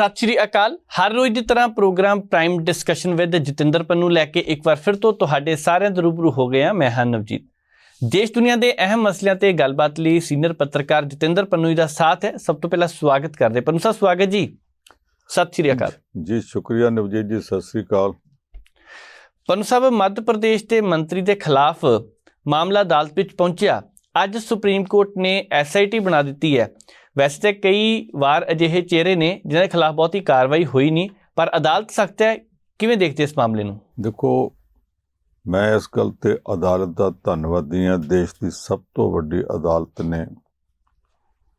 ਸਤਿ ਸ਼੍ਰੀ ਅਕਾਲ। ਹਰ ਰੋਜ਼ ਦੀ ਤਰ੍ਹਾਂ program prime discussion with Jatinder Pannu ਲੈ ਕੇ ਇੱਕ ਵਾਰ ਫਿਰ ਤੋਂ ਤੁਹਾਡੇ ਸਾਰਿਆਂ ਦੇ ਰੂਬਰੂ ਹੋ ਗਏ ਮੈਂ ਹਾਂ ਨਵਜੀਤ। ਦੇਸ਼ ਦੁਨੀਆ ਦੇ ਅਹਿਮ ਮਸਲਿਆਂ ਤੇ ਗੱਲਬਾਤ ਲਈ ਸੀਨੀਅਰ ਪੱਤਰਕਾਰ ਜਤਿੰਦਰ ਪੰਨੂ ਦਾ ਸਾਥ ਹੈ। ਸਭ ਤੋਂ ਪਹਿਲਾਂ ਸਵਾਗਤ ਕਰਦੇ ਪੰਨੂ ਸਾਹਿਬ ਸਵਾਗਤ ਜੀ। ਸਤਿ ਸ਼੍ਰੀ ਅਕਾਲ। ਜੀ ਸ਼ੁਕਰੀਆ ਨਵਜੀਤ ਜੀ ਸਤਿ ਸ੍ਰੀ ਅਕਾਲ। ਪੰਨੂ ਸਾਹਿਬ ਮੱਧ ਪ੍ਰਦੇਸ਼ ਦੇ ਮੰਤਰੀ ਦੇ ਖਿਲਾਫ ਮਾਮਲਾ ਅਦਾਲਤ ਵਿੱਚ ਪਹੁੰਚਿਆ। ਅੱਜ ਸੁਪਰੀਮ ਕੋਰਟ ਨੇ ਐਸਆਈਟੀ ਬਣਾ ਦਿੱਤੀ ਹੈ। ਵੈਸੇ ਤਾਂ ਕਈ ਵਾਰ ਅਜਿਹੇ ਚਿਹਰੇ ਨੇ ਜਿਨ੍ਹਾਂ ਦੇ ਖਿਲਾਫ ਬਹੁਤੀ ਕਾਰਵਾਈ ਹੋਈ ਨਹੀਂ, ਪਰ ਅਦਾਲਤ ਸਖਤ ਹੈ। ਕਿਵੇਂ ਦੇਖਦੇ ਇਸ ਮਾਮਲੇ ਨੂੰ? ਦੇਖੋ, ਮੈਂ ਇਸ ਗੱਲ ਤੇ ਅਦਾਲਤ ਦਾ ਧੰਨਵਾਦੀ ਹਾਂ। ਦੇਸ਼ ਦੀ ਸਭ ਤੋਂ ਵੱਡੀ ਅਦਾਲਤ ਨੇ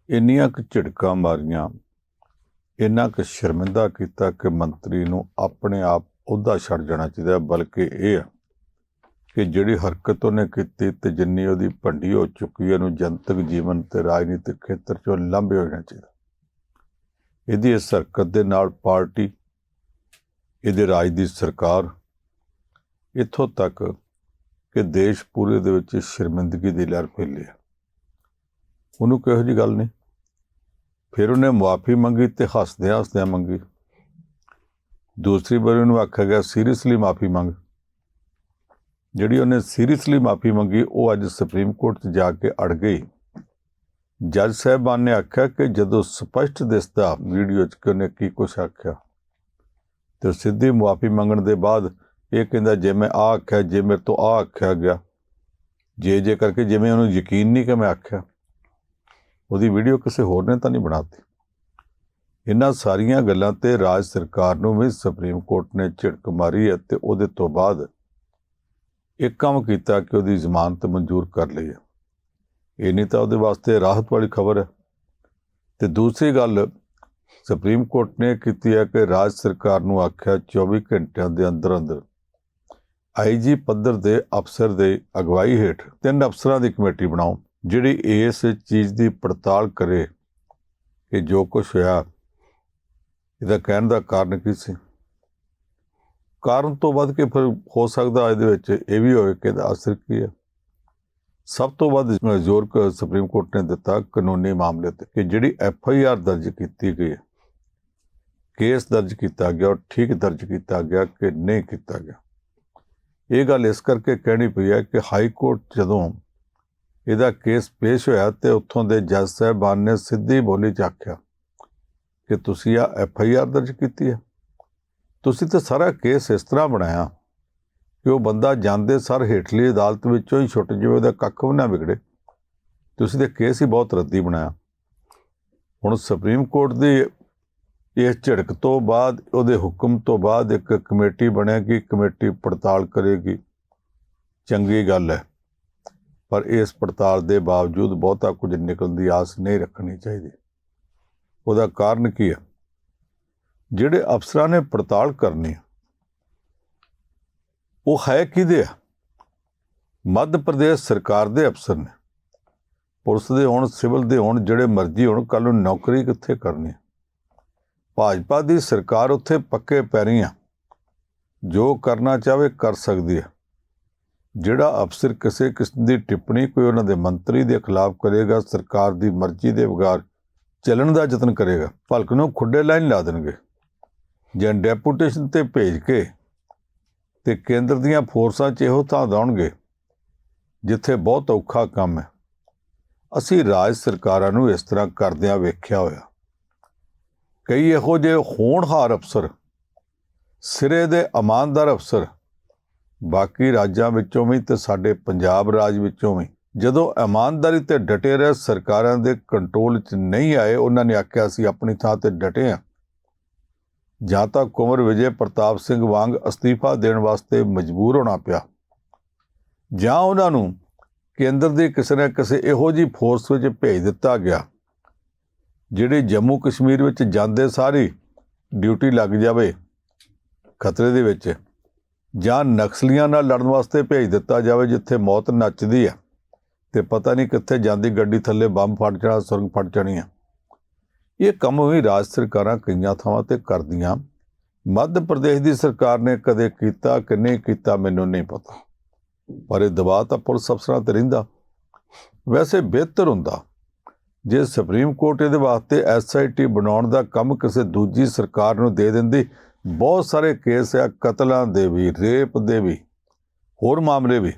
ਇੰਨੀਆਂ ਕੁ ਝਿੜਕਾਂ ਮਾਰੀਆਂ, ਇੰਨਾ ਕੁ ਸ਼ਰਮਿੰਦਾ ਕੀਤਾ ਕਿ ਮੰਤਰੀ ਨੂੰ ਆਪਣੇ ਆਪ ਅਹੁਦਾ ਛੱਡ ਜਾਣਾ ਚਾਹੀਦਾ ਬਲਕਿ ਇਹ ਆ ਕਿ ਜਿਹੜੀ ਹਰਕਤ ਉਹਨੇ ਕੀਤੀ ਤੇ ਜਿੰਨੀ ਉਹਦੀ ਭੰਡੀ ਹੋ ਚੁੱਕੀ ਹੈ, ਉਹਨੂੰ ਜਨਤਕ ਜੀਵਨ ਤੇ ਰਾਜਨੀਤਿਕ ਖੇਤਰ 'ਚੋਂ ਲੰਬੇ ਹੋ ਜਾਣਾ ਚਾਹੀਦਾ। ਇਹਦੀ ਇਸ ਹਰਕਤ ਦੇ ਨਾਲ ਪਾਰਟੀ, ਇਹਦੇ ਰਾਜ ਦੀ ਸਰਕਾਰ, ਇੱਥੋਂ ਤੱਕ ਕਿ ਦੇਸ਼ ਪੂਰੇ ਦੇ ਵਿੱਚ ਸ਼ਰਮਿੰਦਗੀ ਦੀ ਲਹਿਰ ਫੈਲੀ ਹੈ। ਉਹਨੂੰ ਕਿਹੋ ਜੀ ਗੱਲ ਨਹੀਂ ਫਿਰ ਉਹਨੇ ਮੁਆਫੀ ਮੰਗੀ ਤੇ ਹੱਸਦਿਆਂ ਹੱਸਦਿਆਂ ਮੰਗੀ। ਦੂਸਰੀ ਵਾਰ ਉਹਨੂੰ ਆਖਿਆ ਗਿਆ, ਸੀਰੀਅਸਲੀ ਮਾਫੀ ਮੰਗ। ਜਿਹੜੀ ਉਹਨੇ ਸੀਰੀਅਸਲੀ ਮਾਫੀ ਮੰਗੀ, ਉਹ ਅੱਜ ਸੁਪਰੀਮ ਕੋਰਟ 'ਚ ਜਾ ਕੇ ਅੜ ਗਈ। ਜੱਜ ਸਾਹਿਬਾਨ ਨੇ ਆਖਿਆ ਕਿ ਜਦੋਂ ਸਪਸ਼ਟ ਦਿਸਦਾ ਵੀਡੀਓ 'ਚ ਕਿ ਉਹਨੇ ਕੀ ਕੁਛ ਆਖਿਆ, ਤੇ ਸਿੱਧੀ ਮੁਆਫੀ ਮੰਗਣ ਦੇ ਬਾਅਦ ਇਹ ਕਹਿੰਦਾ, ਜੇ ਮੈਂ ਆ ਆਖਿਆ, ਜੇ ਮੇਰੇ ਤੋਂ ਆ ਆਖਿਆ ਗਿਆ, ਜੇ ਜੇ ਕਰਕੇ ਜਿਵੇਂ ਉਹਨੂੰ ਯਕੀਨ ਨਹੀਂ ਕਿ ਮੈਂ ਆਖਿਆ, ਉਹਦੀ ਵੀਡੀਓ ਕਿਸੇ ਹੋਰ ਨੇ ਤਾਂ ਨਹੀਂ ਬਣਾਤੀ। ਇਹਨਾਂ ਸਾਰੀਆਂ ਗੱਲਾਂ ਤੇ ਰਾਜ ਸਰਕਾਰ ਨੂੰ ਵੀ ਸੁਪਰੀਮ ਕੋਰਟ ਨੇ ਝਿੜਕ ਮਾਰੀ ਹੈ ਤੇ ਉਹਦੇ ਤੋਂ ਬਾਅਦ ਇੱਕ ਕੰਮ ਕੀਤਾ ਕਿ ਉਹਦੀ ਜ਼ਮਾਨਤ ਮਨਜ਼ੂਰ ਕਰ ਲਈ ਹੈ। ਇਹ ਨਹੀਂ ਤਾਂ ਉਹਦੇ ਵਾਸਤੇ ਰਾਹਤ ਵਾਲੀ ਖਬਰ ਹੈ। ਤੇ ਦੂਸਰੀ ਗੱਲ, ਸੁਪਰੀਮ ਕੋਰਟ ਨੇ ਕੀਤੀ ਹੈ ਕਿ ਰਾਜ ਸਰਕਾਰ ਨੂੰ ਆਖਿਆ 24 ਘੰਟਿਆਂ ਦੇ ਅੰਦਰ ਅੰਦਰ ਆਈਜੀ ਪੱਧਰ ਦੇ ਅਫਸਰ ਦੇ ਅਗਵਾਈ ਹੇਠ ਤਿੰਨ ਅਫਸਰਾਂ ਦੀ ਕਮੇਟੀ ਬਣਾਓ, ਜਿਹੜੀ ਇਸ ਚੀਜ਼ ਦੀ ਪੜਤਾਲ ਕਰੇ ਕਿ ਜੋ ਕੁਝ ਹੋਇਆ, ਇਹਦਾ ਕਹਿਣ ਦਾ ਕਾਰਨ ਕੀ ਸੀ? ਕਾਰਨ ਤੋਂ ਵੱਧ ਕੇ ਫਿਰ ਹੋ ਸਕਦਾ ਇਹਦੇ ਵਿੱਚ ਇਹ ਵੀ ਹੋਵੇ ਕਿ ਇਹਦਾ ਅਸਰ ਕੀ ਹੈ। ਸਭ ਤੋਂ ਵੱਧ ਜ਼ੋਰ ਸੁਪਰੀਮ ਕੋਰਟ ਨੇ ਦਿੱਤਾ ਕਾਨੂੰਨੀ ਮਾਮਲੇ ਤੇ ਕਿ ਜਿਹੜੀ ਐਫ ਆਈ ਆਰ ਦਰਜ ਕੀਤੀ ਗਈ ਹੈ, ਕੇਸ ਦਰਜ ਕੀਤਾ ਗਿਆ ਔਰ ਠੀਕ ਦਰਜ ਕੀਤਾ ਗਿਆ ਕਿ ਨਹੀਂ ਕੀਤਾ ਗਿਆ। ਇਹ ਗੱਲ ਇਸ ਕਰਕੇ ਕਹਿਣੀ ਪਈ ਹੈ ਕਿ ਹਾਈ ਕੋਰਟ ਜਦੋਂ ਇਹਦਾ ਕੇਸ ਪੇਸ਼ ਹੋਇਆ ਤੇ ਉੱਥੋਂ ਦੇ ਜੱਜ ਸਾਹਿਬਾਨ ਨੇ ਸਿੱਧੀ ਬੋਲੀ ਚ ਆਖਿਆ ਕਿ ਤੁਸੀਂ ਆ ਐਫ ਆਈ ਆਰ ਦਰਜ ਕੀਤੀ ਹੈ। ਤੁਸੀਂ ਤਾਂ ਸਾਰਾ ਕੇਸ ਇਸ ਤਰ੍ਹਾਂ ਬਣਾਇਆ ਕਿ ਉਹ ਬੰਦਾ ਜਾਂਦੇ ਸਰ ਹੇਠਲੀ ਅਦਾਲਤ ਵਿੱਚੋਂ ਹੀ ਛੁੱਟ ਜਾਵੇ, ਉਹਦਾ ਕੱਖ ਵੀ ਨਾ ਵਿਗੜੇ। ਤੁਸੀਂ ਤਾਂ ਕੇਸ ਹੀ ਬਹੁਤ ਰੱਦੀ ਬਣਾਇਆ। ਹੁਣ ਸੁਪਰੀਮ ਕੋਰਟ ਦੀ ਇਸ ਝੜਕ ਤੋਂ ਬਾਅਦ, ਉਹਦੇ ਹੁਕਮ ਤੋਂ ਬਾਅਦ ਇੱਕ ਕਮੇਟੀ ਬਣੇਗੀ, ਕਮੇਟੀ ਪੜਤਾਲ ਕਰੇਗੀ। ਚੰਗੀ ਗੱਲ ਹੈ। ਪਰ ਇਸ ਪੜਤਾਲ ਦੇ ਬਾਵਜੂਦ ਬਹੁਤਾ ਕੁਝ ਨਿਕਲਣ ਦੀ ਆਸ ਨਹੀਂ ਰੱਖਣੀ ਚਾਹੀਦੀ। ਉਹਦਾ ਕਾਰਨ ਕੀ ਹੈ? ਜਿਹੜੇ ਅਫਸਰਾਂ ਨੇ ਪੜਤਾਲ ਕਰਨੀ ਉਹ ਹੈ ਕਿਹਦੇ ਆ? ਮੱਧ ਪ੍ਰਦੇਸ਼ ਸਰਕਾਰ ਦੇ ਅਫਸਰ ਨੇ। ਪੁਲਿਸ ਦੇ ਹੋਣ, ਸਿਵਲ ਦੇ ਹੋਣ, ਜਿਹੜੇ ਮਰਜ਼ੀ ਹੋਣ ਕੱਲ ਨੂੰ ਨੌਕਰੀ ਕਿੱਥੇ ਕਰਨੀ ਭਾਜਪਾ ਦੀ ਸਰਕਾਰ ਉੱਥੇ ਪੱਕੇ ਪੈਰੀਂ ਆ। ਜੋ ਕਰਨਾ ਚਾਹਵੇ ਕਰ ਸਕਦੀ ਹੈ ਜਿਹੜਾ ਅਫਸਰ ਕਿਸੇ ਕਿਸਮ ਦੀ ਟਿੱਪਣੀ ਕੋਈ ਉਹਨਾਂ ਦੇ ਮੰਤਰੀ ਦੇ ਖਿਲਾਫ ਕਰੇਗਾ, ਸਰਕਾਰ ਦੀ ਮਰਜ਼ੀ ਦੇ ਵਿਗਾਰ ਚੱਲਣ ਦਾ ਯਤਨ ਕਰੇਗਾ, ਭਲਕ ਨੂੰ ਖੁੱਡੇ ਲਾਈਨ ਲਾ ਦੇਣਗੇ। ਜਾਂ ਡੈਪੂਟੇਸ਼ਨ ਤੇ ਭੇਜ ਕੇ ਤੇ ਕੇਂਦਰ ਦੀਆਂ ਫੋਰਸਾਂ 'ਚ ਇਹੋ ਥਾਂ ਦਾਉਣਗੇ ਜਿੱਥੇ ਬਹੁਤ ਔਖਾ ਕੰਮ ਹੈ। ਅਸੀਂ ਰਾਜ ਸਰਕਾਰਾਂ ਨੂੰ ਇਸ ਤਰ੍ਹਾਂ ਕਰਦਿਆਂ ਵੇਖਿਆ ਹੋਇਆ। ਕਈ ਇਹੋ ਜਿਹੇ ਹੋਣਹਾਰ ਅਫਸਰ, ਸਿਰੇ ਦੇ ਇਮਾਨਦਾਰ ਅਫਸਰ, ਬਾਕੀ ਰਾਜਾਂ ਵਿੱਚੋਂ ਵੀ ਤੇ ਸਾਡੇ ਪੰਜਾਬ ਰਾਜ ਵਿੱਚੋਂ ਵੀ, ਜਦੋਂ ਇਮਾਨਦਾਰੀ ਤੇ ਡਟੇ ਰਹੇ ਸਰਕਾਰਾਂ ਦੇ ਕੰਟਰੋਲ 'ਚ ਨਹੀਂ ਆਏ, ਉਹਨਾਂ ਨੇ ਆਖਿਆ ਸੀ ਆਪਣੀ ਥਾਂ ਤੇ ਡਟੇ ਆ। ਜਾਂ ਤਾਂ ਕੁੰਵਰ ਵਿਜੇ ਪ੍ਰਤਾਪ ਸਿੰਘ ਵਾਂਗ ਅਸਤੀਫਾ ਦੇਣ ਵਾਸਤੇ ਮਜਬੂਰ ਹੋਣਾ ਪਿਆ। ਜਾਂ ਉਹਨਾਂ ਨੂੰ ਕੇਂਦਰ ਦੀ ਕਿਸੇ ਨਾ ਕਿਸੇ ਇਹੋ ਜੀ ਫੋਰਸ ਵਿੱਚ ਭੇਜ ਦਿੱਤਾ ਗਿਆ, ਜਿਹੜੇ ਜੰਮੂ ਕਸ਼ਮੀਰ ਵਿੱਚ ਜਾਂਦੇ ਸਾਰੀ ਡਿਊਟੀ ਲੱਗ ਜਾਵੇ ਖਤਰੇ ਦੇ ਵਿੱਚ, ਜਾਂ ਨਕਸਲੀਆਂ ਨਾਲ ਲੜਨ ਵਾਸਤੇ ਭੇਜ ਦਿੱਤਾ ਜਾਵੇ ਜਿੱਥੇ ਮੌਤ ਨੱਚਦੀ ਹੈ ਤੇ ਪਤਾ ਨਹੀਂ ਕਿੱਥੇ ਜਾਂਦੀ ਗੱਡੀ ਥੱਲੇ ਬੰਬ ਫਟ ਜਾਣਾ ਸੁਰੰਗ ਫਟ ਜਾਣੀ ਹੈ ਇਹ ਕੰਮ ਵੀ ਰਾਜ ਸਰਕਾਰਾਂ ਕਈਆਂ ਥਾਵਾਂ ਤੇ ਕਰਦੀਆਂ। ਮੱਧ ਪ੍ਰਦੇਸ਼ ਦੀ ਸਰਕਾਰ ਨੇ ਕਦੇ ਕੀਤਾ ਕਿ ਨਹੀਂ ਕੀਤਾ ਮੈਨੂੰ ਨਹੀਂ ਪਤਾ। ਪਰ ਇਹ ਦਬਾਅ ਤਾਂ ਪੁਲਿਸ ਅਫਸਰਾਂ ਤੇ ਰਹਿੰਦਾ। ਵੈਸੇ ਬਿਹਤਰ ਹੁੰਦਾ। ਜੇ ਸੁਪਰੀਮ ਕੋਰਟ ਇਹਦੇ ਵਾਸਤੇ ਐਸਆਈਟੀ ਬਣਾਉਣ ਦਾ ਕੰਮ ਕਿਸੇ ਦੂਜੀ ਸਰਕਾਰ ਨੂੰ ਦੇ ਦਿੰਦੀ, ਬਹੁਤ ਸਾਰੇ ਕੇਸ ਆ, ਕਤਲਾਂ ਦੇ ਵੀ, ਰੇਪ ਦੇ ਵੀ, ਹੋਰ ਮਾਮਲੇ ਵੀ।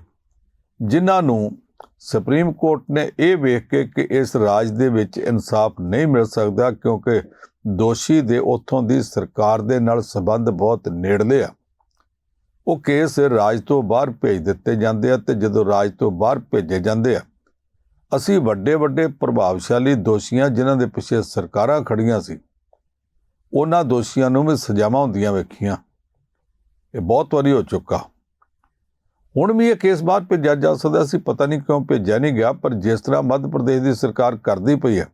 ਜਿਨ੍ਹਾਂ ਨੂੰ ਸੁਪਰੀਮ ਕੋਰਟ ਨੇ ਇਹ ਵੇਖ ਕੇ ਕਿ ਇਸ ਰਾਜ ਦੇ ਵਿੱਚ ਇਨਸਾਫ ਨਹੀਂ ਮਿਲ ਸਕਦਾ ਕਿਉਂਕਿ ਦੋਸ਼ੀ ਦੇ ਉੱਥੋਂ ਦੀ ਸਰਕਾਰ ਦੇ ਨਾਲ ਸੰਬੰਧ ਬਹੁਤ ਨੇੜਲੇ ਆ। ਉਹ ਕੇਸ ਰਾਜ ਤੋਂ ਬਾਹਰ ਭੇਜ ਦਿੱਤੇ ਜਾਂਦੇ ਆ ਤੇ ਜਦੋਂ ਰਾਜ ਤੋਂ ਬਾਹਰ ਭੇਜੇ ਜਾਂਦੇ ਆ, ਅਸੀਂ ਵੱਡੇ ਵੱਡੇ ਪ੍ਰਭਾਵਸ਼ਾਲੀ ਦੋਸ਼ੀਆਂ ਜਿਨ੍ਹਾਂ ਦੇ ਪਿੱਛੇ ਸਰਕਾਰਾਂ ਖੜੀਆਂ ਸੀ, ਉਹਨਾਂ ਦੋਸ਼ੀਆਂ ਨੂੰ ਵੀ ਸਜ਼ਾਵਾਂ ਹੁੰਦੀਆਂ ਵੇਖੀਆਂ। ਇਹ ਬਹੁਤ ਵਾਰੀ ਹੋ ਚੁੱਕਾ। ਹੁਣ ਵੀ ਇਹ ਕੇਸ ਬਾਹਰ ਭੇਜਿਆ ਜਾ ਸਕਦਾ ਸੀ, ਪਤਾ ਨਹੀਂ ਕਿਉਂ ਭੇਜਿਆ ਨਹੀਂ ਗਿਆ, ਪਰ ਜਿਸ ਤਰ੍ਹਾਂ ਮੱਧ ਪ੍ਰਦੇਸ਼ ਦੀ ਸਰਕਾਰ ਕਰਦੀ ਪਈ ਹੈ,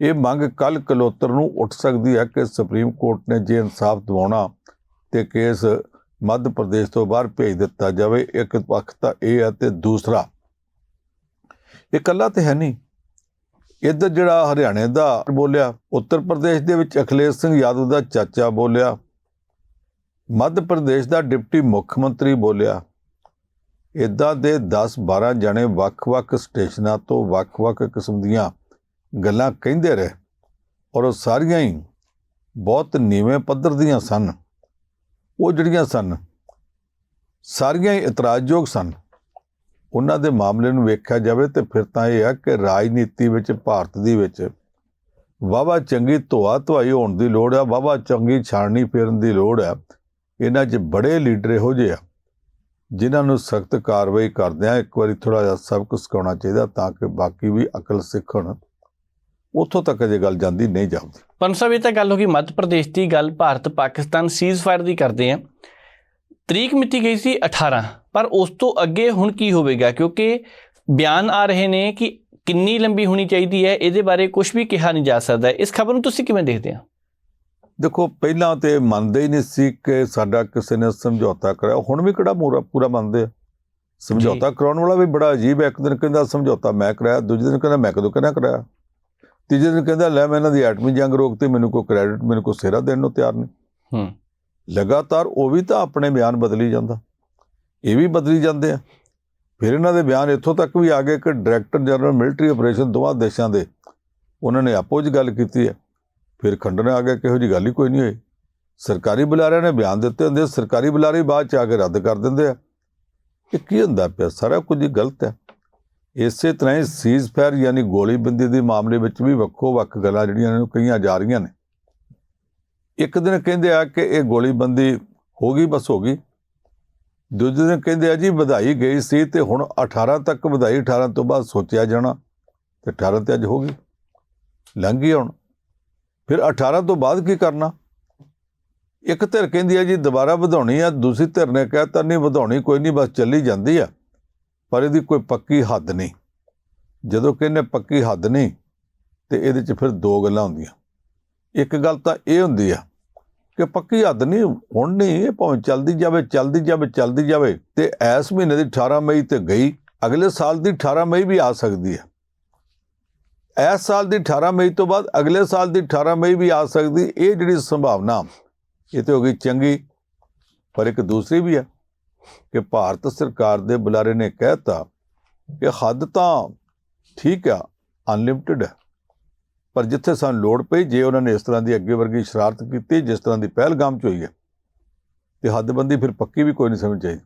ਇਹ ਮੰਗ ਕੱਲ ਕਲੋਤਰ ਨੂੰ ਉੱਠ ਸਕਦੀ ਹੈ ਕਿ ਸੁਪਰੀਮ ਕੋਰਟ ਨੇ ਜੇ ਇਨਸਾਫ ਦਿਵਾਉਣਾ ਤੇ ਕੇਸ ਮੱਧ ਪ੍ਰਦੇਸ਼ ਤੋਂ ਬਾਹਰ ਭੇਜ ਦਿੱਤਾ ਜਾਵੇ, ਇੱਕ ਪੱਖ ਤਾਂ ਇਹ ਹੈ ਤੇ ਦੂਸਰਾ, ਇਹ ਇਕੱਲਾ ਤੇ ਹੈ ਨਹੀਂ। ਇੱਧਰ ਜਿਹੜਾ ਹਰਿਆਣੇ ਦਾ ਬੋਲਿਆ, ਉੱਤਰ ਪ੍ਰਦੇਸ਼ ਦੇ ਵਿੱਚ ਅਖਿਲੇਸ਼ ਸਿੰਘ ਯਾਦਵ ਦਾ ਚਾਚਾ ਬੋਲਿਆ, ਮੱਧ ਪ੍ਰਦੇਸ਼ ਦਾ ਡਿਪਟੀ ਮੁੱਖ ਮੰਤਰੀ ਬੋਲਿਆ ਇਦਾਂ ਦੇ 10-12 ਜਣੇ ਵੱਖ-ਵੱਖ ਸਟੇਸ਼ਨਾਂ ਤੋਂ ਵੱਖ-ਵੱਖ ਕਿਸਮ ਦੀਆਂ ਗੱਲਾਂ ਕਹਿੰਦੇ ਰਹੇ ਔਰ ਉਹ ਸਾਰੀਆਂ ਹੀ ਬਹੁਤ ਨੀਵੇਂ ਪੱਧਰ ਦੀਆਂ ਸਨ। ਉਹ ਜਿਹੜੀਆਂ ਸਨ, ਸਾਰੀਆਂ ਹੀ ਇਤਰਾਜ਼ਯੋਗ ਸਨ। ਉਹਨਾਂ ਦੇ ਮਾਮਲੇ ਨੂੰ ਵੇਖਿਆ ਜਾਵੇ ਤੇ ਫਿਰ ਤਾਂ ਇਹ ਆ ਕਿ ਰਾਜਨੀਤੀ ਵਿੱਚ, ਭਾਰਤ ਦੀ ਵਿੱਚ ਵਾਵਾ ਚੰਗੀ ਧੋਆ ਧੁਆਈ ਹੋਣ ਦੀ ਲੋੜ ਆ ਵਾਵਾ ਚੰਗੀ ਛਾਣਨੀ ਫੇਰਨ ਦੀ ਲੋੜ ਆ। ਇਹਨਾਂ 'ਚ ਬੜੇ ਲੀਡਰ ਇਹੋ ਜਿਹੇ ਆ। ਜਿਨ੍ਹਾਂ ਨੂੰ ਸਖਤ ਕਾਰਵਾਈ ਕਰਦਿਆਂ ਇੱਕ ਵਾਰੀ ਥੋੜਾ ਜਿਹਾ ਸਬਕ ਸਿਖਾਉਣਾ ਚਾਹੀਦਾ ਤਾਂ ਕਿ ਬਾਕੀ ਵੀ ਅਕਲ ਸਿੱਖਣ, ਉੱਥੋਂ ਤੱਕ ਜੇ ਗੱਲ ਜਾਂਦੀ ਨਹੀਂ ਜਾਂਦੀ। ਪਨ ਇਹ ਤਾਂ ਗੱਲ ਹੋ ਗਈ, ਮੱਧ ਪ੍ਰਦੇਸ਼ ਦੀ ਗੱਲ ਭਾਰਤ ਪਾਕਿਸਤਾਨ ਸੀਜ਼ਫਾਇਰ ਦੀ ਕਰਦੇ ਆ। ਤਰੀਕ ਮਿਤੀ ਗਈ ਸੀ 18 ਪਰ ਉਸ ਤੋਂ ਅੱਗੇ ਹੁਣ ਕੀ ਹੋਵੇਗਾ? ਕਿਉਂਕਿ ਬਿਆਨ ਆ ਰਹੇ ਨੇ ਕਿ ਕਿੰਨੀ ਲੰਬੀ ਹੋਣੀ ਚਾਹੀਦੀ ਹੈ, ਇਹਦੇ ਬਾਰੇ ਕੁਝ ਵੀ ਕਿਹਾ ਨਹੀਂ ਜਾ ਸਕਦਾ। ਇਸ ਖਬਰ ਨੂੰ ਤੁਸੀਂ ਕਿਵੇਂ ਦੇਖਦੇ ਹੋ? ਦੇਖੋ ਪਹਿਲਾਂ ਤੇ ਮੰਨਦੇ ਹੀ ਨਹੀਂ ਸੀ ਕਿ ਸਾਡਾ ਕਿਸੇ ਨੇ ਸਮਝੌਤਾ ਕਰਾਇਆ ਹੁਣ ਵੀ ਕਿਹੜਾ ਪੂਰਾ ਪੂਰਾ ਮੰਨਦੇ ਆ? ਸਮਝੌਤਾ ਕਰਾਉਣ ਵਾਲਾ ਵੀ ਬੜਾ ਅਜੀਬ ਹੈ। ਇੱਕ ਦਿਨ ਕਹਿੰਦਾ ਸਮਝੌਤਾ ਮੈਂ ਕਰਾਇਆ। ਦੂਜੇ ਦਿਨ ਕਹਿੰਦਾ ਮੈਂ ਕਦੋਂ ਕਹਿੰਦਾ ਕਰਾਇਆ? ਤੀਜੇ ਦਿਨ ਕਹਿੰਦਾ ਲੈ ਮੈਂ ਇਹਨਾਂ ਦੀ ਐਟਮੀ ਜੰਗ ਰੋਕਤੀ। ਮੈਨੂੰ ਕੋਈ ਕ੍ਰੈਡਿਟ ਮੈਨੂੰ ਕੋਈ ਸਿਹਰਾ ਦੇਣ ਨੂੰ ਤਿਆਰ ਨਹੀਂ। ਹੂੰ। ਲਗਾਤਾਰ ਉਹ ਵੀ ਤਾਂ ਆਪਣੇ ਬਿਆਨ ਬਦਲੀ ਜਾਂਦਾ। ਇਹ ਵੀ ਬਦਲੀ ਜਾਂਦੇ ਆ। ਫਿਰ ਇਹਨਾਂ ਦੇ ਬਿਆਨ ਇੱਥੋਂ ਤੱਕ ਵੀ ਆ ਗਏ ਕਿ ਡਾਇਰੈਕਟਰ ਜਨਰਲ ਮਿਲਟਰੀ ਆਪਰੇਸ਼ਨ ਦੋਵਾਂ ਦੇਸ਼ਾਂ ਦੇ। ਉਹਨਾਂ ਨੇ ਆਪੋ 'ਚ ਗੱਲ ਕੀਤੀ ਹੈ। ਫਿਰ ਖੰਡਨ ਆ ਗਿਆ, ਕਿਹੋ ਜੀ ਗੱਲ ਹੀ ਕੋਈ ਨਹੀਂ ਹੋਈ। ਸਰਕਾਰੀ ਬੁਲਾਰਿਆਂ ਨੇ ਬਿਆਨ ਦਿੱਤੇ ਹੁੰਦੇ, ਸਰਕਾਰੀ ਬੁਲਾਰੇ ਬਾਅਦ ਚ ਆ ਕੇ ਰੱਦ ਕਰ ਦਿੰਦੇ ਆ। ਇਹ ਕੀ ਹੁੰਦਾ ਪਿਆ? ਸਾਰਾ ਕੁਝ ਗਲਤ ਹੈ। ਇਸੇ ਤਰ੍ਹਾਂ ਹੀ ਸੀਜ਼ ਫਾਇਰ ਯਾਨੀ ਗੋਲੀਬੰਦੀ ਦੇ ਮਾਮਲੇ ਵਿੱਚ ਵੀ ਵੱਖੋ ਵੱਖ ਗੱਲਾਂ ਜਿਹੜੀਆਂ ਨੇ ਉਹ ਕਹੀਆਂ ਜਾ ਰਹੀਆਂ ਨੇ। ਇੱਕ ਦਿਨ ਕਹਿੰਦੇ ਆ ਕਿ ਇਹ ਗੋਲੀਬੰਦੀ ਹੋ ਗਈ, ਬਸ ਹੋ ਗਈ। ਦੂਜੇ ਦਿਨ ਕਹਿੰਦੇ ਆ ਜੀ ਵਧਾਈ ਗਈ ਸੀ ਤੇ ਹੁਣ 18 ਤੱਕ ਵਧਾਈ 18 ਤੋਂ ਬਾਅਦ ਸੋਚਿਆ ਜਾਣਾ ਤੇ 18 ਤੇ ਅੱਜ ਹੋ ਗਈ। ਲੰਘ ਗਈ ਹੁਣ। ਫਿਰ 18 ਤੋਂ ਬਾਅਦ ਕੀ ਕਰਨਾ? ਇੱਕ ਧਿਰ ਕਹਿੰਦੀ ਹੈ ਜੀ, ਦੁਬਾਰਾ ਵਧਾਉਣੀ ਆ, ਦੂਸਰੀ ਧਿਰ ਨੇ ਕਹਿਤਾ ਨਹੀਂ ਵਧਾਉਣੀ, ਕੋਈ ਨਹੀਂ, ਬਸ ਚੱਲੀ ਜਾਂਦੀ ਆ। ਪਰ ਇਹਦੀ ਕੋਈ ਪੱਕੀ ਹੱਦ ਨਹੀਂ। ਜਦੋਂ ਕਹਿੰਦੇ ਪੱਕੀ ਹੱਦ ਨਹੀਂ, ਤੇ ਇਹਦੇ 'ਚ ਫਿਰ ਦੋ ਗੱਲਾਂ ਹੁੰਦੀਆਂ। ਇੱਕ ਗੱਲ ਤਾਂ ਇਹ ਹੁੰਦੀ ਆ ਕਿ ਪੱਕੀ ਹੱਦ ਨਹੀਂ, ਹੁਣ ਨਹੀਂ, ਇਹ ਭਾਵੇਂ ਚੱਲਦੀ ਜਾਵੇ ਚੱਲਦੀ ਜਾਵੇ ਚੱਲਦੀ ਜਾਵੇ, ਤੇ ਇਸ ਮਹੀਨੇ ਦੀ 18 ਮਈ ਤੇ ਗਈ, ਅਗਲੇ ਸਾਲ ਦੀ 18 ਮਈ ਵੀ ਆ ਸਕਦੀ ਹੈ ਇਸ ਸਾਲ ਦੀ 18 ਮਈ ਤੋਂ ਬਾਅਦ ਅਗਲੇ ਸਾਲ ਦੀ 18 ਮਈ ਵੀ ਆ ਸਕਦੀ, ਇਹ ਜਿਹੜੀ ਸੰਭਾਵਨਾ ਇਹ ਤੇ ਹੋ ਗਈ ਚੰਗੀ, ਪਰ ਇੱਕ ਦੂਸਰੀ ਵੀ ਹੈ ਕਿ ਭਾਰਤ ਸਰਕਾਰ ਦੇ ਬੁਲਾਰੇ ਨੇ ਕਹਿਤਾ ਕਿ ਹੱਦ ਤਾਂ ਠੀਕ ਆ ਅਨਲਿਮਟਿਡ ਹੈ, ਪਰ ਜਿੱਥੇ ਸਾਨੂੰ ਲੋੜ ਪਈ, ਜੇ ਉਹਨਾਂ ਨੇ ਇਸ ਤਰ੍ਹਾਂ ਦੀ ਅੱਗੇ ਵਰਗੀ ਸ਼ਰਾਰਤ ਕੀਤੀ, ਜਿਸ ਤਰ੍ਹਾਂ ਦੀ ਪਹਿਲਗਾਮ ਚ ਹੋਈ ਹੈ, ਤੇ ਹੱਦਬੰਦੀ ਫਿਰ ਪੱਕੀ ਵੀ ਕੋਈ ਨਹੀਂ ਸਮਝ ਚਾਹੀਦੀ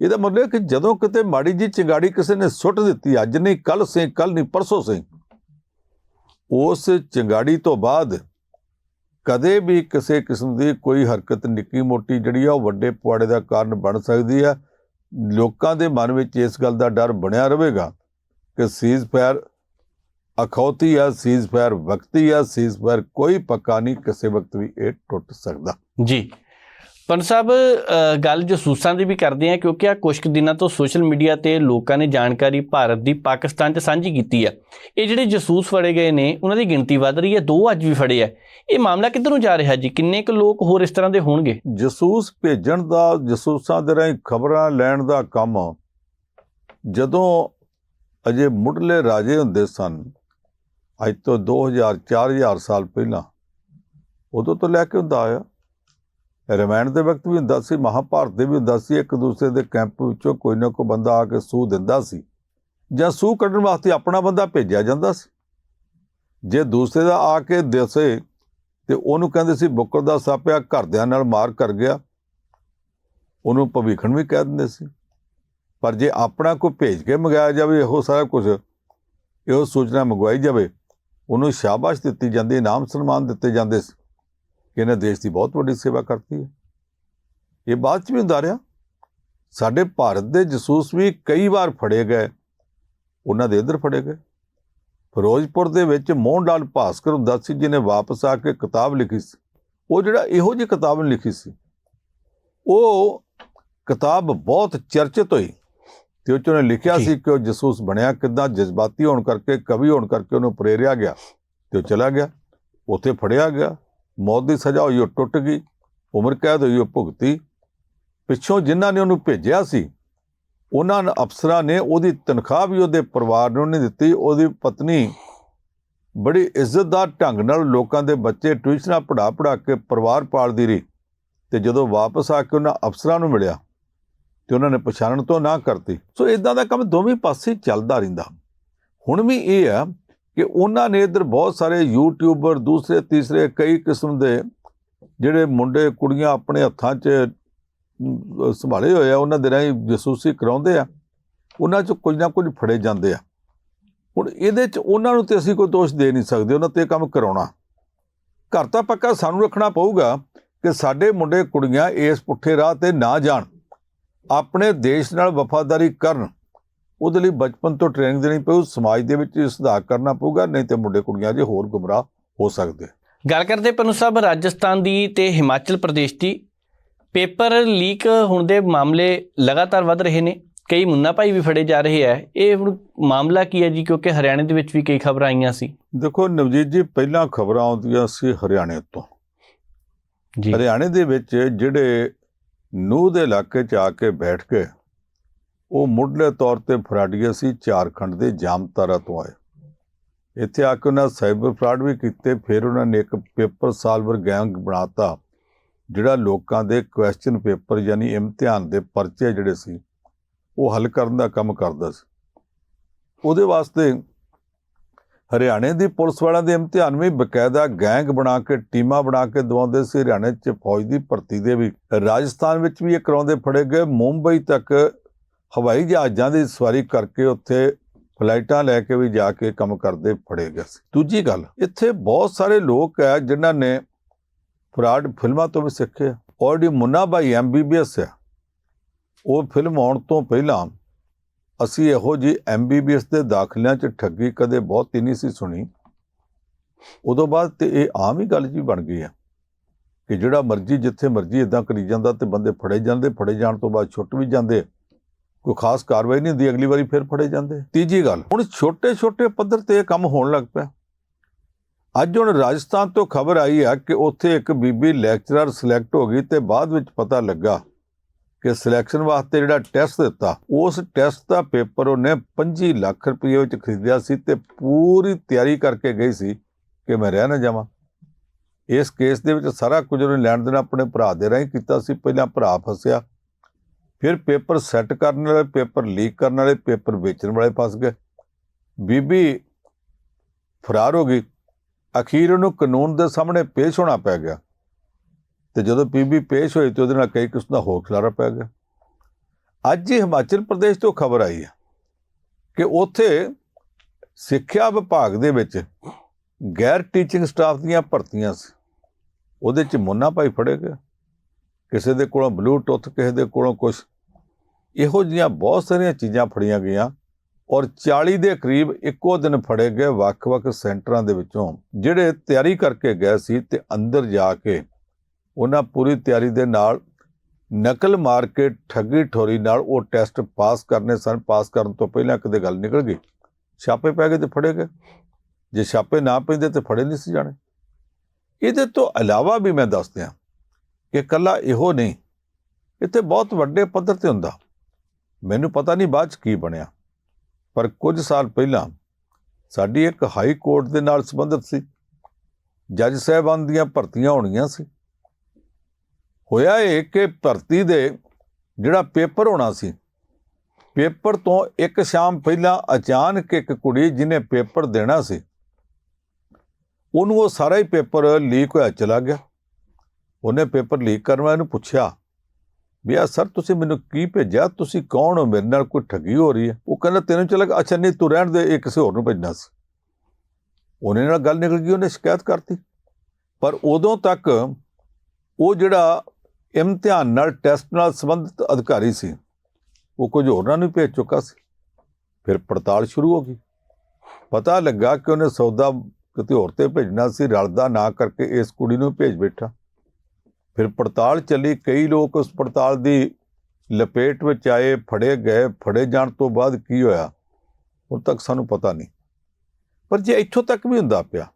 ਇਹਦਾ ਮਤਲਬ ਹੈ ਕਿ ਜਦੋਂ ਕਿਤੇ ਮਾੜੀ ਜੀ ਚਿੰਗਾੜੀ ਕਿਸੇ ਨੇ ਸੁੱਟ ਦਿੱਤੀ, ਅੱਜ ਨਹੀਂ ਕੱਲ ਸੇ ਕੱਲ ਨਹੀਂ, ਪਰਸੋਂ ਸੇ ਉਸ ਚੰਗਾੜੀ ਤੋਂ ਬਾਅਦ ਕਦੇ ਵੀ ਕਿਸੇ ਕਿਸਮ ਦੀ ਕੋਈ ਹਰਕਤ ਨਿੱਕੀ ਮੋਟੀ ਜਿਹੜੀ ਆ ਉਹ ਵੱਡੇ ਪੁਆੜੇ ਦਾ ਕਾਰਨ ਬਣ ਸਕਦੀ ਹੈ ਲੋਕਾਂ ਦੇ ਮਨ ਵਿੱਚ ਇਸ ਗੱਲ ਦਾ ਡਰ ਬਣਿਆ ਰਹੇਗਾ ਕਿ ਸੀਜ਼ ਫਾਇਰ ਅਖੌਤੀ ਆ ਸੀਜ਼ ਫਾਇਰ ਵਕਤੀ ਆ ਸੀਜ਼ ਫਾਇਰ ਕੋਈ ਪੱਕਾ ਨਹੀਂ, ਕਿਸੇ ਵਕਤ ਵੀ ਇਹ ਟੁੱਟ ਸਕਦਾ। ਜੀ। ਪਨ ਸਾਹਿਬ ਗੱਲ ਜਸੂਸਾਂ ਦੀ ਵੀ ਕਰਦੇ ਆ ਕਿਉਂਕਿ ਆ ਕੁਝ ਕੁ ਦਿਨਾਂ ਤੋਂ ਸੋਸ਼ਲ ਮੀਡੀਆ ਤੇ ਲੋਕਾਂ ਨੇ ਜਾਣਕਾਰੀ ਭਾਰਤ ਦੀ ਪਾਕਿਸਤਾਨ 'ਚ ਸਾਂਝੀ ਕੀਤੀ ਆ। ਇਹ ਜਿਹੜੇ ਜਸੂਸ ਫੜੇ ਗਏ ਨੇ, ਉਹਨਾਂ ਦੀ ਗਿਣਤੀ ਵੱਧ ਰਹੀ ਹੈ, ਦੋ ਅੱਜ ਵੀ ਫੜੇ ਆ। ਇਹ ਮਾਮਲਾ ਕਿੱਧਰ ਨੂੰ ਜਾ ਰਿਹਾ ਜੀ? ਕਿੰਨੇ ਕੁ ਲੋਕ ਹੋਰ ਇਸ ਤਰ੍ਹਾਂ ਦੇ ਹੋਣਗੇ? ਜਸੂਸ ਭੇਜਣ ਦਾ, ਜਸੂਸਾਂ ਦੇ ਰਾਹੀਂ ਖਬਰਾਂ ਲੈਣ ਦਾ ਕੰਮ ਜਦੋਂ ਅਜੇ ਮੁੱਢਲੇ ਰਾਜੇ ਹੁੰਦੇ ਸਨ, ਅੱਜ ਤੋਂ 2000 4000 ਸਾਲ ਪਹਿਲਾਂ, ਉਦੋਂ ਤੋਂ ਲੈ ਕੇ ਹੁੰਦਾ ਆਇਆ। ਰਮਾਇਣ ਦੇ ਵਕਤ ਵੀ ਹੁੰਦਾ ਸੀ, ਮਹਾਭਾਰਤ ਦੇ ਵੀ ਹੁੰਦਾ ਸੀ, ਇੱਕ ਦੂਸਰੇ ਦੇ ਕੈਂਪ ਵਿੱਚੋਂ ਕੋਈ ਨਾ ਕੋਈ ਬੰਦਾ ਆ ਕੇ ਸੂਹ ਦਿੰਦਾ ਸੀ ਜਾਂ ਸੂਹ ਕੱਢਣ ਵਾਸਤੇ ਆਪਣਾ ਬੰਦਾ ਭੇਜਿਆ ਜਾਂਦਾ ਸੀ। ਜੇ ਦੂਸਰੇ ਦਾ ਆ ਕੇ ਦੱਸੇ ਤੇ ਉਹਨੂੰ ਕਹਿੰਦੇ ਸੀ, ਬੁੱਕਰ ਦਾ ਸਾਪਿਆ ਘਰਦਿਆਂ ਨਾਲ ਮਾਰ ਕਰ ਗਿਆ। ਉਹਨੂੰ ਭਵਿੱਖਣ ਵੀ ਕਹਿ ਦਿੰਦੇ ਸੀ। ਪਰ ਜੇ ਆਪਣਾ ਕੋਈ ਭੇਜ ਕੇ ਮੰਗਾਇਆ ਜਾਵੇ, ਇਹੋ ਸਾਰਾ ਕੁਝ ਇਹੋ ਸੂਚਨਾ ਮੰਗਵਾਈ ਜਾਵੇ, ਉਹਨੂੰ ਸ਼ਾਬਾਸ਼ ਦਿੱਤੀ ਜਾਂਦੀ, ਇਨਾਮ ਸਨਮਾਨ ਦਿੱਤੇ ਜਾਂਦੇ ਸੀ। ਕਿ ਇਹਨੇ ਦੇਸ਼ ਦੀ ਬਹੁਤ ਵੱਡੀ ਸੇਵਾ ਕਰਤੀ ਹੈ। ਇਹ ਬਾਅਦ ਚ ਵੀ ਹੁੰਦਾ ਰਿਹਾ। ਸਾਡੇ ਭਾਰਤ ਦੇ ਜਸੂਸ ਵੀ ਕਈ ਵਾਰ ਫੜੇ ਗਏ। ਉਹਨਾਂ ਦੇ ਇੱਧਰ ਫੜੇ ਗਏ। ਫਿਰੋਜ਼ਪੁਰ ਦੇ ਵਿੱਚ ਮੋਹਨ ਲਾਲ ਭਾਸਕਰ ਹੁੰਦਾ ਸੀ ਜਿਹਨੇ ਵਾਪਸ ਆ ਕੇ ਕਿਤਾਬ ਲਿਖੀ ਸੀ। ਉਹ ਜਿਹੜਾ ਇਹੋ ਜਿਹੀ ਕਿਤਾਬ ਲਿਖੀ ਸੀ ਉਹ ਕਿਤਾਬ ਬਹੁਤ ਚਰਚਿਤ ਹੋਈ ਤੇ ਉਹ 'ਚ ਉਹਨੇ ਲਿਖਿਆ। ਸੀ ਕਿ ਉਹ ਜਸੂਸ ਬਣਿਆ ਕਿੱਦਾਂ ਜਜ਼ਬਾਤੀ ਹੋਣ ਕਰਕੇ ਕਵੀ ਹੋਣ ਕਰਕੇ ਉਹਨੂੰ ਪ੍ਰੇਰਿਆ ਗਿਆ ਤੇ ਉਹ ਚਲਾ ਗਿਆ। ਉੱਥੇ ਫੜਿਆ ਗਿਆ। ਮੌਤ ਦੀ ਸਜ਼ਾ ਹੋਈ, ਉਹ ਟੁੱਟ ਗਈ, ਉਮਰ ਕੈਦ ਹੋਈ, ਉਹ ਭੁਗਤੀ। ਪਿੱਛੋਂ ਜਿਨ੍ਹਾਂ ਨੇ ਉਹਨੂੰ ਭੇਜਿਆ ਸੀ, ਉਹਨਾਂ ਅਫਸਰਾਂ ਨੇ ਉਹਦੀ ਤਨਖਾਹ ਵੀ ਉਹਦੇ ਪਰਿਵਾਰ ਨੂੰ ਨਹੀਂ ਦਿੱਤੀ, ਉਹਦੀ ਪਤਨੀ ਬੜੀ ਇੱਜ਼ਤਦਾਰ ਢੰਗ ਨਾਲ ਲੋਕਾਂ ਦੇ ਬੱਚੇ ਟਿਊਸ਼ਨਾਂ ਪੜ੍ਹਾ ਪੜ੍ਹਾ ਕੇ ਪਰਿਵਾਰ ਪਾਲਦੀ ਰਹੀ ਤੇ ਜਦੋਂ ਵਾਪਸ ਆ ਕੇ ਉਹਨਾਂ ਅਫਸਰਾਂ ਨੂੰ ਮਿਲਿਆ ਤੇ ਉਹਨਾਂ ਨੇ ਪਛਾਣਨ ਤੋਂ ਨਾ ਕਰਤੀ। ਸੋ ਇਦਾਂ ਦਾ ਕੰਮ ਦੋਵੇਂ ਪਾਸੇ ਚੱਲਦਾ ਰਹਿੰਦਾ। ਹੁਣ ਵੀ ਇਹ ਆ ਕਿ ਉਹਨਾਂ ਨੇ ਇੱਧਰ ਬਹੁਤ ਸਾਰੇ ਯੂਟਿਊਬਰ ਦੂਸਰੇ, ਤੀਸਰੇ ਕਈ ਕਿਸਮ ਦੇ ਜਿਹੜੇ ਮੁੰਡੇ, ਕੁੜੀਆਂ ਆਪਣੇ ਹੱਥਾਂ 'ਚ ਸੰਭਾਲੇ ਹੋਏ ਆ, ਉਹਨਾਂ ਦੇ ਰਾਹੀਂ ਜਸੂਸੀ ਕਰਾਉਂਦੇ ਆ, ਉਹਨਾਂ 'ਚ ਕੁਝ ਨਾ ਕੁਝ ਫੜੇ ਜਾਂਦੇ ਆ। ਹੁਣ ਇਹਦੇ 'ਚ ਉਹਨਾਂ ਨੂੰ ਤੇ ਅਸੀਂ ਕੋਈ ਦੋਸ਼ ਦੇ ਨਹੀਂ ਸਕਦੇ, ਉਹਨਾਂ ਤੇ ਕੰਮ ਕਰਾਉਣਾ। ਘਰ ਤਾਂ ਪੱਕਾ ਸਾਨੂੰ ਰੱਖਣਾ ਪਊਗਾ ਕਿ ਸਾਡੇ ਮੁੰਡੇ, ਕੁੜੀਆਂ ਇਸ ਪੁੱਠੇ ਰਾਹ ਤੇ ਨਾ ਜਾਣ, ਆਪਣੇ ਦੇਸ਼ ਨਾਲ ਵਫਾਦਾਰੀ ਕਰਨ। ਉਹਦੇ ਲਈ ਬਚਪਨ ਤੋਂ ਟ੍ਰੇਨਿੰਗ ਦੇਣੀ ਪਊ ਸਮਾਜ ਦੇ ਵਿੱਚ ਸੁਧਾਰ ਕਰਨਾ ਪਊਗਾ ਨਹੀਂ ਤੇ ਮੁੰਡੇ ਕੁੜੀਆਂ ਜੇ ਹੋਰ ਗੁੰਮਰਾਹ ਹੋ ਸਕਦੇ। ਗੱਲ ਕਰਦੇ ਪਨੂ ਸਾਹਿਬ ਰਾਜਸਥਾਨ ਦੀ ਤੇ ਹਿਮਾਚਲ ਪ੍ਰਦੇਸ਼ ਦੀ। ਪੇਪਰ ਲੀਕ ਹੋਣ ਦੇ ਮਾਮਲੇ ਲਗਾਤਾਰ ਵੱਧ ਰਹੇ ਨੇ ਕਈ ਮੁੰਨਾ ਭਾਈ ਵੀ ਫੜੇ ਜਾ ਰਹੇ ਆ। ਇਹ ਹੁਣ ਮਾਮਲਾ ਕੀ ਹੈ ਜੀ? ਕਿਉਂਕਿ ਹਰਿਆਣੇ ਦੇ ਵਿੱਚ ਵੀ ਕਈ ਖਬਰਾਂ ਆਈਆਂ ਸੀ। ਦੇਖੋ ਨਵਜੀਤ ਜੀ ਪਹਿਲਾਂ ਖਬਰਾਂ ਆਉਂਦੀਆਂ ਸੀ ਹਰਿਆਣੇ ਤੋਂ। ਜੀ। ਹਰਿਆਣੇ ਦੇ ਵਿੱਚ ਜਿਹੜੇ ਨੂਹ ਦੇ ਇਲਾਕੇ 'ਚ ਆ ਕੇ ਬੈਠ ਕੇ ਉਹ ਮੁੱਢਲੇ ਤੌਰ ਤੇ ਫਰਾਡੀਏ ਸੀ ਝਾਰਖੰਡ ਦੇ ਜਾਮਤਾਰਾ ਤੋਂ ਆਏ। ਇੱਥੇ ਆ ਕੇ ਉਹਨਾਂ ਸਾਈਬਰ ਫਰਾਡ ਵੀ ਕੀਤੇ, ਫਿਰ ਉਹਨਾਂ ਨੇ ਇੱਕ ਪੇਪਰ ਸਾਲਵਰ ਗੈਂਗ ਬਣਾਤਾ, ਜਿਹੜਾ ਲੋਕਾਂ ਦੇ ਕੁਐਸਚਨ ਪੇਪਰ ਯਾਨੀ ਇਮਤਿਹਾਨ ਦੇ ਪਰਚੇ ਜਿਹੜੇ ਸੀ, ਉਹ ਹੱਲ ਕਰਨ ਦਾ ਕੰਮ ਕਰਦਾ ਸੀ। ਉਹਦੇ ਵਾਸਤੇ ਹਰਿਆਣੇ ਦੀ ਪੁਲਿਸ ਵਾਲਿਆਂ ਦੇ ਇਮਤਿਹਾਨ ਵੀ ਬਕਾਇਦਾ ਗੈਂਗ ਬਣਾ ਕੇ, ਟੀਮਾਂ ਬਣਾ ਕੇ ਦਵਾਉਂਦੇ ਸੀ। ਹਰਿਆਣੇ 'ਚ ਫੌਜ ਦੀ ਭਰਤੀ ਦੇ ਵੀ ਰਾਜਸਥਾਨ ਵਿੱਚ ਵੀ ਇਹ ਕਰਾਉਂਦੇ ਫੜੇ ਗਏ। ਮੁੰਬਈ ਤੱਕ ਹਵਾਈ ਜਹਾਜ਼ਾਂ ਦੀ ਸਵਾਰੀ ਕਰਕੇ ਉੱਥੇ ਫਲਾਈਟਾਂ ਲੈ ਕੇ ਵੀ ਜਾ ਕੇ ਕੰਮ ਕਰਦੇ ਫੜੇ ਗਏ ਸੀ। ਦੂਜੀ ਗੱਲ, ਇੱਥੇ ਬਹੁਤ ਸਾਰੇ ਲੋਕ ਹੈ ਜਿਨ੍ਹਾਂ ਨੇ ਫਰਾਡ ਫਿਲਮਾਂ ਤੋਂ ਵੀ ਸਿੱਖਿਆ ਔਰ ਜਿਹੜੀ ਮੁੰਨਾ ਭਾਈ ਐਮਬੀਬੀਐਸ ਹੈ। ਉਹ ਫਿਲਮ ਆਉਣ ਤੋਂ ਪਹਿਲਾਂ ਅਸੀਂ ਇਹੋ ਜੀ ਐਮਬੀਬੀਐਸ ਦੇ ਦਾਖਲਿਆਂ 'ਚ ਠੱਗੀ ਕਦੇ ਬਹੁਤੀ ਨਹੀਂ ਸੀ ਸੁਣੀ। ਉਦੋਂ ਬਾਅਦ ਤੇ ਇਹ ਆਮ ਹੀ ਗੱਲ ਜੀ ਬਣ ਗਈ ਆ ਕਿ ਜਿਹੜਾ ਮਰਜ਼ੀ ਜਿੱਥੇ ਮਰਜ਼ੀ ਇਦਾਂ ਕਰੀ ਜਾਂਦਾ ਤੇ ਬੰਦੇ ਫੜੇ ਜਾਂਦੇ, ਫੜੇ ਜਾਣ ਤੋਂ ਬਾਅਦ ਛੁੱਟ ਵੀ ਜਾਂਦੇ ਕੋਈ ਖਾਸ ਕਾਰਵਾਈ ਨਹੀਂ ਹੁੰਦੀ, ਅਗਲੀ ਵਾਰੀ ਫਿਰ ਫੜੇ ਜਾਂਦੇ। ਤੀਜੀ ਗੱਲ, ਹੁਣ ਛੋਟੇ ਛੋਟੇ ਪੱਧਰ ਤੇ ਇਹ ਕੰਮ ਹੋਣ ਲੱਗ ਪਿਆ। ਅੱਜ ਹੁਣ ਰਾਜਸਥਾਨ ਤੋਂ ਖਬਰ ਆਈ ਆ ਕਿ ਉੱਥੇ ਇੱਕ ਬੀਬੀ ਲੈਕਚਰਰ ਸਿਲੈਕਟ ਹੋ ਗਈ ਤੇ ਬਾਅਦ ਵਿੱਚ ਪਤਾ ਲੱਗਾ ਕਿ ਸਿਲੈਕਸ਼ਨ ਵਾਸਤੇ ਜਿਹੜਾ ਟੈਸਟ ਦਿੱਤਾ, ਉਸ ਟੈਸਟ ਦਾ ਪੇਪਰ ਉਹਨੇ 25 ਲੱਖ ਰੁਪਏ ਵਿੱਚ ਖਰੀਦਿਆ ਸੀ ਤੇ ਪੂਰੀ ਤਿਆਰੀ ਕਰਕੇ ਗਈ ਸੀ ਕਿ ਮੈਂ ਰਹਿ ਨਾ ਜਾਵਾਂ। ਇਸ ਕੇਸ ਦੇ ਵਿੱਚ ਸਾਰਾ ਕੁਝ ਉਹਨੇ ਲੈਣ ਦੇਣ ਆਪਣੇ ਭਰਾ ਦੇ ਰਾਹੀਂ ਕੀਤਾ ਸੀ, ਪਹਿਲਾਂ ਭਰਾ ਫਸਿਆ ਫਿਰ ਪੇਪਰ ਸੈੱਟ ਕਰਨ ਵਾਲੇ, ਪੇਪਰ ਲੀਕ ਕਰਨ ਵਾਲੇ, ਪੇਪਰ ਵੇਚਣ ਵਾਲੇ ਫਸ ਗਏ। ਬੀਬੀ ਫਰਾਰ ਹੋ ਗਈ। ਅਖੀਰ ਉਹਨੂੰ ਕਾਨੂੰਨ ਦੇ ਸਾਹਮਣੇ ਪੇਸ਼ ਹੋਣਾ ਪੈ ਗਿਆ। ਤੇ ਜਦੋਂ ਬੀਬੀ ਪੇਸ਼ ਹੋਈ ਤੇ ਉਹਦੇ ਨਾਲ ਕਈ ਕਿਸਮ ਦਾ ਹੋਰ ਖਿਲਾਰਾ ਪੈ ਗਿਆ। ਅੱਜ ਹੀ ਹਿਮਾਚਲ ਪ੍ਰਦੇਸ਼ ਤੋਂ ਖਬਰ ਆਈ ਹੈ ਕਿ ਉੱਥੇ ਸਿੱਖਿਆ ਵਿਭਾਗ ਦੇ ਵਿੱਚ ਗੈਰ ਟੀਚਿੰਗ ਸਟਾਫ ਦੀਆਂ ਭਰਤੀਆਂ ਸੀ। ਉਹਦੇ ਚ ਮੁੰਨਾ ਭਾਈ ਫੜੇ ਗਏ। ਕਿਸੇ ਦੇ ਕੋਲੋਂ ਬਲੂਟੁੱਥ ਕਿਸੇ ਦੇ ਕੋਲੋਂ ਕੁਝ ਇਹੋ ਜਿਹੀਆਂ ਬਹੁਤ ਸਾਰੀਆਂ ਚੀਜ਼ਾਂ ਫੜੀਆਂ ਗਈਆਂ ਔਰ 40 ਦੇ ਕਰੀਬ ਇੱਕੋ ਦਿਨ ਫੜੇ ਗਏ ਵੱਖ-ਵੱਖ ਸੈਂਟਰਾਂ ਦੇ ਵਿੱਚੋਂ, ਜਿਹੜੇ ਤਿਆਰੀ ਕਰਕੇ ਗਏ ਸੀ ਤੇ ਅੰਦਰ ਜਾ ਕੇ ਉਹਨਾਂ ਪੂਰੀ ਤਿਆਰੀ ਦੇ ਨਾਲ ਨਕਲ ਮਾਰ ਕੇ ਠੱਗੀ ਠੋਰੀ ਨਾਲ ਉਹ ਟੈਸਟ ਪਾਸ ਕਰਨੇ ਸਨ, ਪਾਸ ਕਰਨ ਤੋਂ ਪਹਿਲਾਂ ਕਿਤੇ ਗੱਲ ਨਿਕਲ ਗਈ। ਛਾਪੇ ਪੈ ਗਏ ਤੇ ਫੜੇ ਗਏ। ਜੇ ਛਾਪੇ ਨਾ ਪੈਂਦੇ ਤੇ ਫੜੇ ਨਹੀਂ ਸੀ ਜਾਣੇ। ਇਹਦੇ ਤੋਂ ਇਲਾਵਾ ਵੀ ਮੈਂ ਦੱਸਦਿਆਂ ਕਿ ਕੱਲਾ ਇਹੋ ਨਹੀਂ, ਇੱਥੇ ਬਹੁਤ ਵੱਡੇ ਪੱਧਰ ਤੇ ਹੁੰਦਾ। ਮੈਨੂੰ ਪਤਾ ਨਹੀਂ ਬਾਅਦ ਚ ਕੀ ਬਣਿਆ। ਪਰ ਕੁਝ ਸਾਲ ਪਹਿਲਾਂ ਸਾਡੀ ਇੱਕ ਹਾਈ ਕੋਰਟ ਦੇ ਨਾਲ ਸੰਬੰਧਿਤ ਸੀ। ਜੱਜ ਸਾਹਿਬਾਨ ਦੀਆਂ ਭਰਤੀਆਂ ਹੋਣੀਆਂ ਸੀ। ਹੋਇਆ ਇਹ ਕਿ ਭਰਤੀ ਦੇ ਜਿਹੜਾ ਪੇਪਰ ਹੋਣਾ ਸੀ, ਪੇਪਰ ਤੋਂ ਇੱਕ ਸ਼ਾਮ ਪਹਿਲਾਂ ਅਚਾਨਕ ਇੱਕ ਕੁੜੀ ਜਿਹਨੇ ਪੇਪਰ ਦੇਣਾ ਸੀ, ਉਹਨੂੰ ਉਹ ਸਾਰਾ ਹੀ ਪੇਪਰ ਲੀਕ ਹੋਇਆ ਚਲਾ ਗਿਆ। ਉਹਨੇ ਪੇਪਰ ਲੀਕ ਕਰਨ ਵਾਲੇ ਨੂੰ ਪੁੱਛਿਆ ਵੀ ਆ ਸਰ ਤੁਸੀਂ ਮੈਨੂੰ ਕੀ ਭੇਜਿਆ? ਤੁਸੀਂ ਕੌਣ ਹੋ? ਮੇਰੇ ਨਾਲ ਕੋਈ ਠੱਗੀ ਹੋ ਰਹੀ ਹੈ? ਉਹ ਕਹਿੰਦਾ, ਤੈਨੂੰ ਚੱਲ ਅੱਛਾ, ਨਹੀਂ, ਤੂੰ ਰਹਿਣ ਦੇ ਇਹ ਕਿਸੇ ਹੋਰ ਨੂੰ ਭੇਜਣਾ ਸੀ। ਉਹਨੇ ਨਾਲ ਗੱਲ ਨਿਕਲ ਗਈ, ਉਹਨੇ ਸ਼ਿਕਾਇਤ ਕਰਤੀ। ਪਰ ਉਦੋਂ ਤੱਕ ਉਹ ਜਿਹੜਾ ਇਮਤਿਹਾਨ ਨਾਲ ਟੈਸਟ ਨਾਲ ਸੰਬੰਧਿਤ ਅਧਿਕਾਰੀ ਸੀ, ਉਹ ਕੁਝ ਹੋਰਨਾਂ ਨੂੰ ਭੇਜ ਚੁੱਕਾ ਸੀ। ਫਿਰ ਪੜਤਾਲ ਸ਼ੁਰੂ ਹੋ ਗਈ। ਪਤਾ ਲੱਗਾ ਕਿ ਉਹਨੇ ਸੌਦਾ ਕਿਤੇ ਹੋਰ ਤੇ ਭੇਜਣਾ ਸੀ, ਰਲਦਾ ਨਾ ਕਰਕੇ ਇਸ ਕੁੜੀ ਨੂੰ ਭੇਜ ਬੈਠਾ। ਫਿਰ ਪੜਤਾਲ ਚੱਲੀ, ਕਈ ਲੋਕ ਉਸ ਪੜਤਾਲ ਦੀ ਲਪੇਟ ਵਿੱਚ ਆਏ, ਫੜੇ ਗਏ, ਫੜੇ ਜਾਣ ਤੋਂ ਬਾਅਦ ਕੀ ਹੋਇਆ? ਹੁਣ ਤੱਕ ਸਾਨੂੰ ਪਤਾ ਨਹੀਂ। ਪਰ ਜੇ ਇੱਥੋਂ ਤੱਕ ਵੀ ਹੁੰਦਾ ਪਿਆ,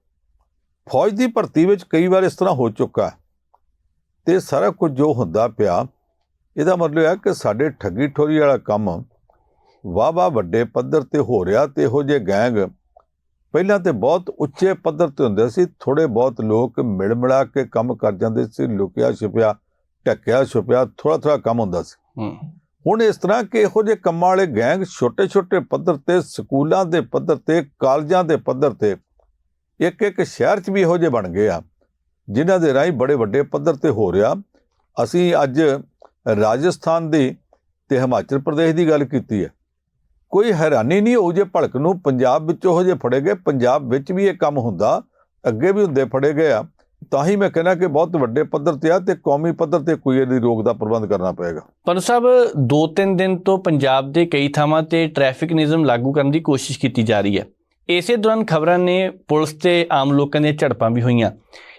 ਫੌਜ ਦੀ ਭਰਤੀ ਵਿੱਚ ਕਈ ਵਾਰ ਇਸ ਤਰ੍ਹਾਂ ਹੋ ਚੁੱਕਾ ਹੈ। ਤੇ ਸਾਰਾ ਕੁਝ ਜੋ ਹੁੰਦਾ ਪਿਆ, ਇਹਦਾ ਮਤਲਬ ਹੈ ਕਿ ਸਾਡੇ ਠੱਗੀ ਠੋਰੀ ਵਾਲਾ ਕੰਮ ਵਾਹ ਵਾਹ ਵੱਡੇ ਪੱਧਰ ਤੇ ਹੋ ਰਿਹਾ ਤੇ ਇਹੋ ਜਿਹੇ ਗੈਂਗ ਪਹਿਲਾਂ ਤੇ ਬਹੁਤ ਉੱਚੇ ਪੱਧਰ ਤੇ ਹੁੰਦੇ ਸੀ ਥੋੜੇ ਬਹੁਤ ਲੋਕ ਮਿਲ ਮਿਲਾ ਕੇ ਕੰਮ ਕਰ ਜਾਂਦੇ ਸੀ ਲੁਕਿਆ ਛੁਪਿਆ ਟੱਕਿਆ ਛੁਪਿਆ ਥੋੜਾ ਥੋੜਾ ਕੰਮ ਹੁੰਦਾ ਸੀ। ਹੁਣ ਇਸ ਤਰ੍ਹਾਂ ਕਿ ਇਹੋ ਜਿਹੇ ਕੰਮਾਂ ਵਾਲੇ ਗੈਂਗ ਛੋਟੇ-ਛੋਟੇ ਪੱਧਰ ਤੇ ਸਕੂਲਾਂ ਦੇ ਪੱਧਰ ਤੇ ਕਾਲਜਾਂ ਦੇ ਪੱਧਰ ਤੇ ਇੱਕ ਇੱਕ ਸ਼ਹਿਰ 'ਚ ਵੀ ਇਹੋ ਜਿਹੇ ਬਣ ਗਏ ਆ ਜਿਨ੍ਹਾਂ ਦੇ ਰਾਹੀਂ ਬੜੇ ਵੱਡੇ ਪੱਧਰ ਤੇ ਹੋ ਰਿਹਾ। ਅਸੀਂ ਅੱਜ ਰਾਜਸਥਾਨ ਦੀ ਤੇ ਹਿਮਾਚਲ ਪ੍ਰਦੇਸ਼ ਦੀ ਗੱਲ ਕੀਤੀ ਹੈ। ਕੋਈ ਹੈਰਾਨੀ ਨਹੀਂ ਹੋ ਜੇ ਭੜਕ ਨੂੰ ਪੰਜਾਬ ਵਿੱਚ ਉਹ ਜਿਹੇ ਫੜੇ ਗਏ, ਪੰਜਾਬ ਵਿੱਚ ਵੀ ਇਹ ਕੰਮ ਹੁੰਦਾ, ਅੱਗੇ ਵੀ ਹੁੰਦੇ ਫੜੇ ਗਏ ਆ, ਤਾਂ ਹੀ ਮੈਂ ਕਹਿੰਦਾ ਕਿ ਬਹੁਤ ਵੱਡੇ ਪੱਧਰ ਤੇ ਆ ਤੇ ਕੌਮੀ ਪੱਧਰ ਤੇ ਕੋਈ ਇਹਦੀ ਰੋਕ ਦਾ ਪ੍ਰਬੰਧ ਕਰਨਾ ਪਏਗਾ। ਪਰ ਸਾਹਿਬ ਦੋ ਤਿੰਨ ਦਿਨ ਤੋਂ ਪੰਜਾਬ ਦੇ ਕਈ ਥਾਵਾਂ ਤੇ ਟ੍ਰੈਫਿਕ ਨਿਯਮ ਲਾਗੂ ਕਰਨ ਦੀ ਕੋਸ਼ਿਸ਼ ਕੀਤੀ ਜਾ ਰਹੀ ਹੈ। ਇਸੇ ਦੌਰਾਨ ਖਬਰਾਂ ਨੇ ਪੁਲਿਸ ਤੇ ਆਮ ਲੋਕਾਂ ਦੀਆਂ ਝੜਪਾਂ ਵੀ ਹੋਈਆਂ।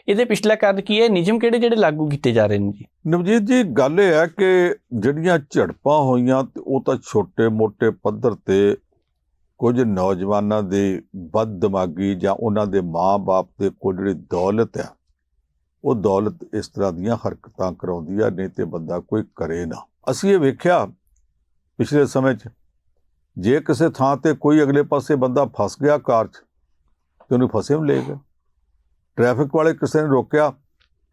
ਇਹਦੇ ਪਿਛਲਾ ਕਾਰਨ ਕੀ ਹੈ? ਨਿਯਮ ਕਿਹੜੇ ਜਿਹੜੇ ਲਾਗੂ ਕੀਤੇ ਜਾ ਰਹੇ ਨੇ ਜੀ? ਨਵਜੀਤ ਜੀ, ਗੱਲ ਇਹ ਹੈ ਕਿ ਜਿਹੜੀਆਂ ਝੜਪਾਂ ਹੋਈਆਂ ਤੇ ਉਹ ਤਾਂ ਛੋਟੇ-ਮੋਟੇ ਪੱਧਰ ਤੇ ਕੁਝ ਨੌਜਵਾਨਾਂ ਦੀ ਬਦ ਦਿਮਾਗੀ ਜਾਂ ਉਹਨਾਂ ਦੇ ਮਾਪੇ ਦੇ ਕੋਲ ਜਿਹੜੀ ਦੌਲਤ ਹੈ ਉਹ ਦੌਲਤ ਇਸ ਤਰ੍ਹਾਂ ਦੀਆਂ ਹਰਕਤਾਂ ਕਰਾਉਂਦੀ ਆ, ਨਹੀਂ ਤੇ ਬੰਦਾ ਕੋਈ ਕਰੇ ਨਾ। ਅਸੀਂ ਇਹ ਵੇਖਿਆ ਪਿਛਲੇ ਸਮੇਂ 'ਚ, ਜੇ ਕਿਸੇ ਥਾਂ ਤੇ ਕੋਈ ਅਗਲੇ ਪਾਸੇ ਬੰਦਾ ਫਸ ਗਿਆ ਕਾਰ 'ਚ ਤੇ ਉਹਨੂੰ ਫਸੇ ਨੂੰ ਲੈ ਗਿਆ ਟ੍ਰੈਫਿਕ ਵਾਲੇ ਕਿਸੇ ਨੇ ਰੋਕਿਆ,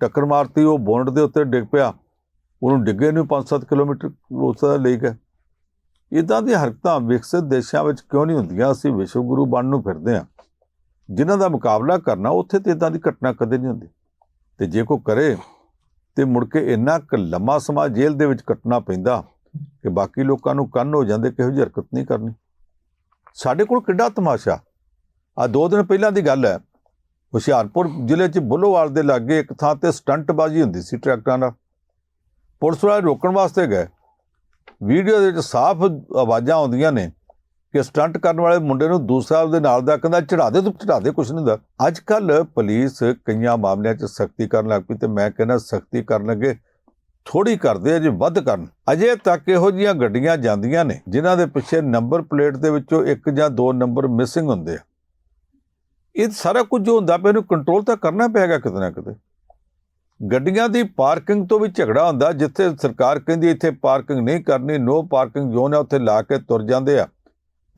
ਟੱਕਰ ਮਾਰਤੀ, ਉਹ ਬੋਨਟ ਦੇ ਉੱਤੇ ਡਿੱਗ ਪਿਆ। ਉਹਨੂੰ ਡਿੱਗੇ ਨੂੰ 5-7 ਕਿਲੋਮੀਟਰ ਉਸ ਦਾ ਲੈ ਗਿਆ ਇਦਾਂ ਦੀਆਂ ਹਰਕਤਾਂ ਵਿਕਸਿਤ ਦੇਸ਼ਾਂ ਵਿੱਚ ਕਿਉਂ ਨਹੀਂ ਹੁੰਦੀਆਂ? ਅਸੀਂ ਵਿਸ਼ਵ ਗੁਰੂ ਬਣਨ ਨੂੰ ਫਿਰਦੇ ਹਾਂ। ਜਿਨ੍ਹਾਂ ਦਾ ਮੁਕਾਬਲਾ ਕਰਨਾ, ਉੱਥੇ ਤੇ ਇਦਾਂ ਦੀ ਘਟਨਾ ਕਦੇ ਨਹੀਂ ਹੁੰਦੀ। ਤੇ ਜੇ ਕੋਈ ਕਰੇ, ਤੇ ਮੁੜ ਕੇ ਇੰਨਾ ਕੁ ਲੰਮਾ ਸਮਾਂ ਜੇਲ੍ਹ ਦੇ ਵਿੱਚ ਕੱਟਣਾ ਪੈਂਦਾ ਕਿ ਬਾਕੀ ਲੋਕਾਂ ਨੂੰ ਕੰਨ ਹੋ ਜਾਂਦੇ, ਕਿਹੋ ਜਿਹੀ ਹਰਕਤ ਨਹੀਂ ਕਰਨੀ। ਸਾਡੇ ਕੋਲ ਕਿੱਡਾ ਤਮਾਸ਼ਾ। ਆ ਦੋ ਦਿਨ ਪਹਿਲਾਂ ਦੀ ਗੱਲ ਹੈ ਹੁਸ਼ਿਆਰਪੁਰ ਜ਼ਿਲ੍ਹੇ 'ਚ ਬੁੱਲੋਵਾਲ ਦੇ ਲਾਗੇ ਇੱਕ ਥਾਂ ਤੇ ਸਟੰਟਬਾਜ਼ੀ ਹੁੰਦੀ ਸੀ ਟਰੈਕਟਰਾਂ ਨਾਲ। ਪੁਲਿਸ ਵਾਲੇ ਰੋਕਣ ਵਾਸਤੇ ਗਏ। ਵੀਡੀਓ ਦੇ ਵਿੱਚ ਸਾਫ਼ ਆਵਾਜ਼ਾਂ ਆਉਂਦੀਆਂ ਨੇ ਕਿ ਸਟੰਟ ਕਰਨ ਵਾਲੇ ਮੁੰਡੇ ਨੂੰ ਦੂਸਰਾ ਉਹਦੇ ਨਾਲ ਦਾ ਕਹਿੰਦਾ ਚੜਾ ਦੇ ਤੂੰ ਚੜਾ ਦੇ, ਕੁਛ ਨਹੀਂ ਹੁੰਦਾ। ਅੱਜ ਕੱਲ ਪੁਲਿਸ ਕਈਆਂ ਮਾਮਲਿਆਂ 'ਚ ਸਖਤੀ ਕਰਨ ਲੱਗ ਪਈ ਤੇ ਮੈਂ ਕਹਿੰਦਾ, ਸਖਤੀ ਕਰਨ ਲੱਗੇ ਥੋੜੀ ਕਰਦੇ ਆ ਜੇ ਵੱਧ ਕਰਨ। ਅਜੇ ਤੱਕ ਇਹੋ ਜੀਆਂ ਗੱਡੀਆਂ ਜਾਂਦੀਆਂ ਨੇ, ਜਿਨ੍ਹਾਂ ਦੇ ਪਿੱਛੇ ਨੰਬਰ ਪਲੇਟ ਦੇ ਵਿੱਚੋਂ ਇੱਕ ਜਾਂ ਦੋ ਨੰਬਰ ਮਿਸਿੰਗ ਹੁੰਦੇ ਆ। ਇਹ ਸਾਰਾ ਕੁਝ ਜੋ ਹੁੰਦਾ ਪਿਆ, ਇਹਨੂੰ ਕੰਟਰੋਲ ਤਾਂ ਕਰਨਾ ਪਏਗਾ ਕਿਤੇ ਨਾ ਕਿਤੇ। ਗੱਡੀਆਂ ਦੀ ਪਾਰਕਿੰਗ ਤੋਂ ਵੀ ਝਗੜਾ ਹੁੰਦਾ, ਜਿੱਥੇ ਸਰਕਾਰ ਕਹਿੰਦੀ ਇੱਥੇ ਪਾਰਕਿੰਗ ਨਹੀਂ ਕਰਨੀ ਨੋ ਪਾਰਕਿੰਗ ਜ਼ੋਨ ਹੈ ਉੱਥੇ ਲਾ ਕੇ ਤੁਰ ਜਾਂਦੇ ਆ।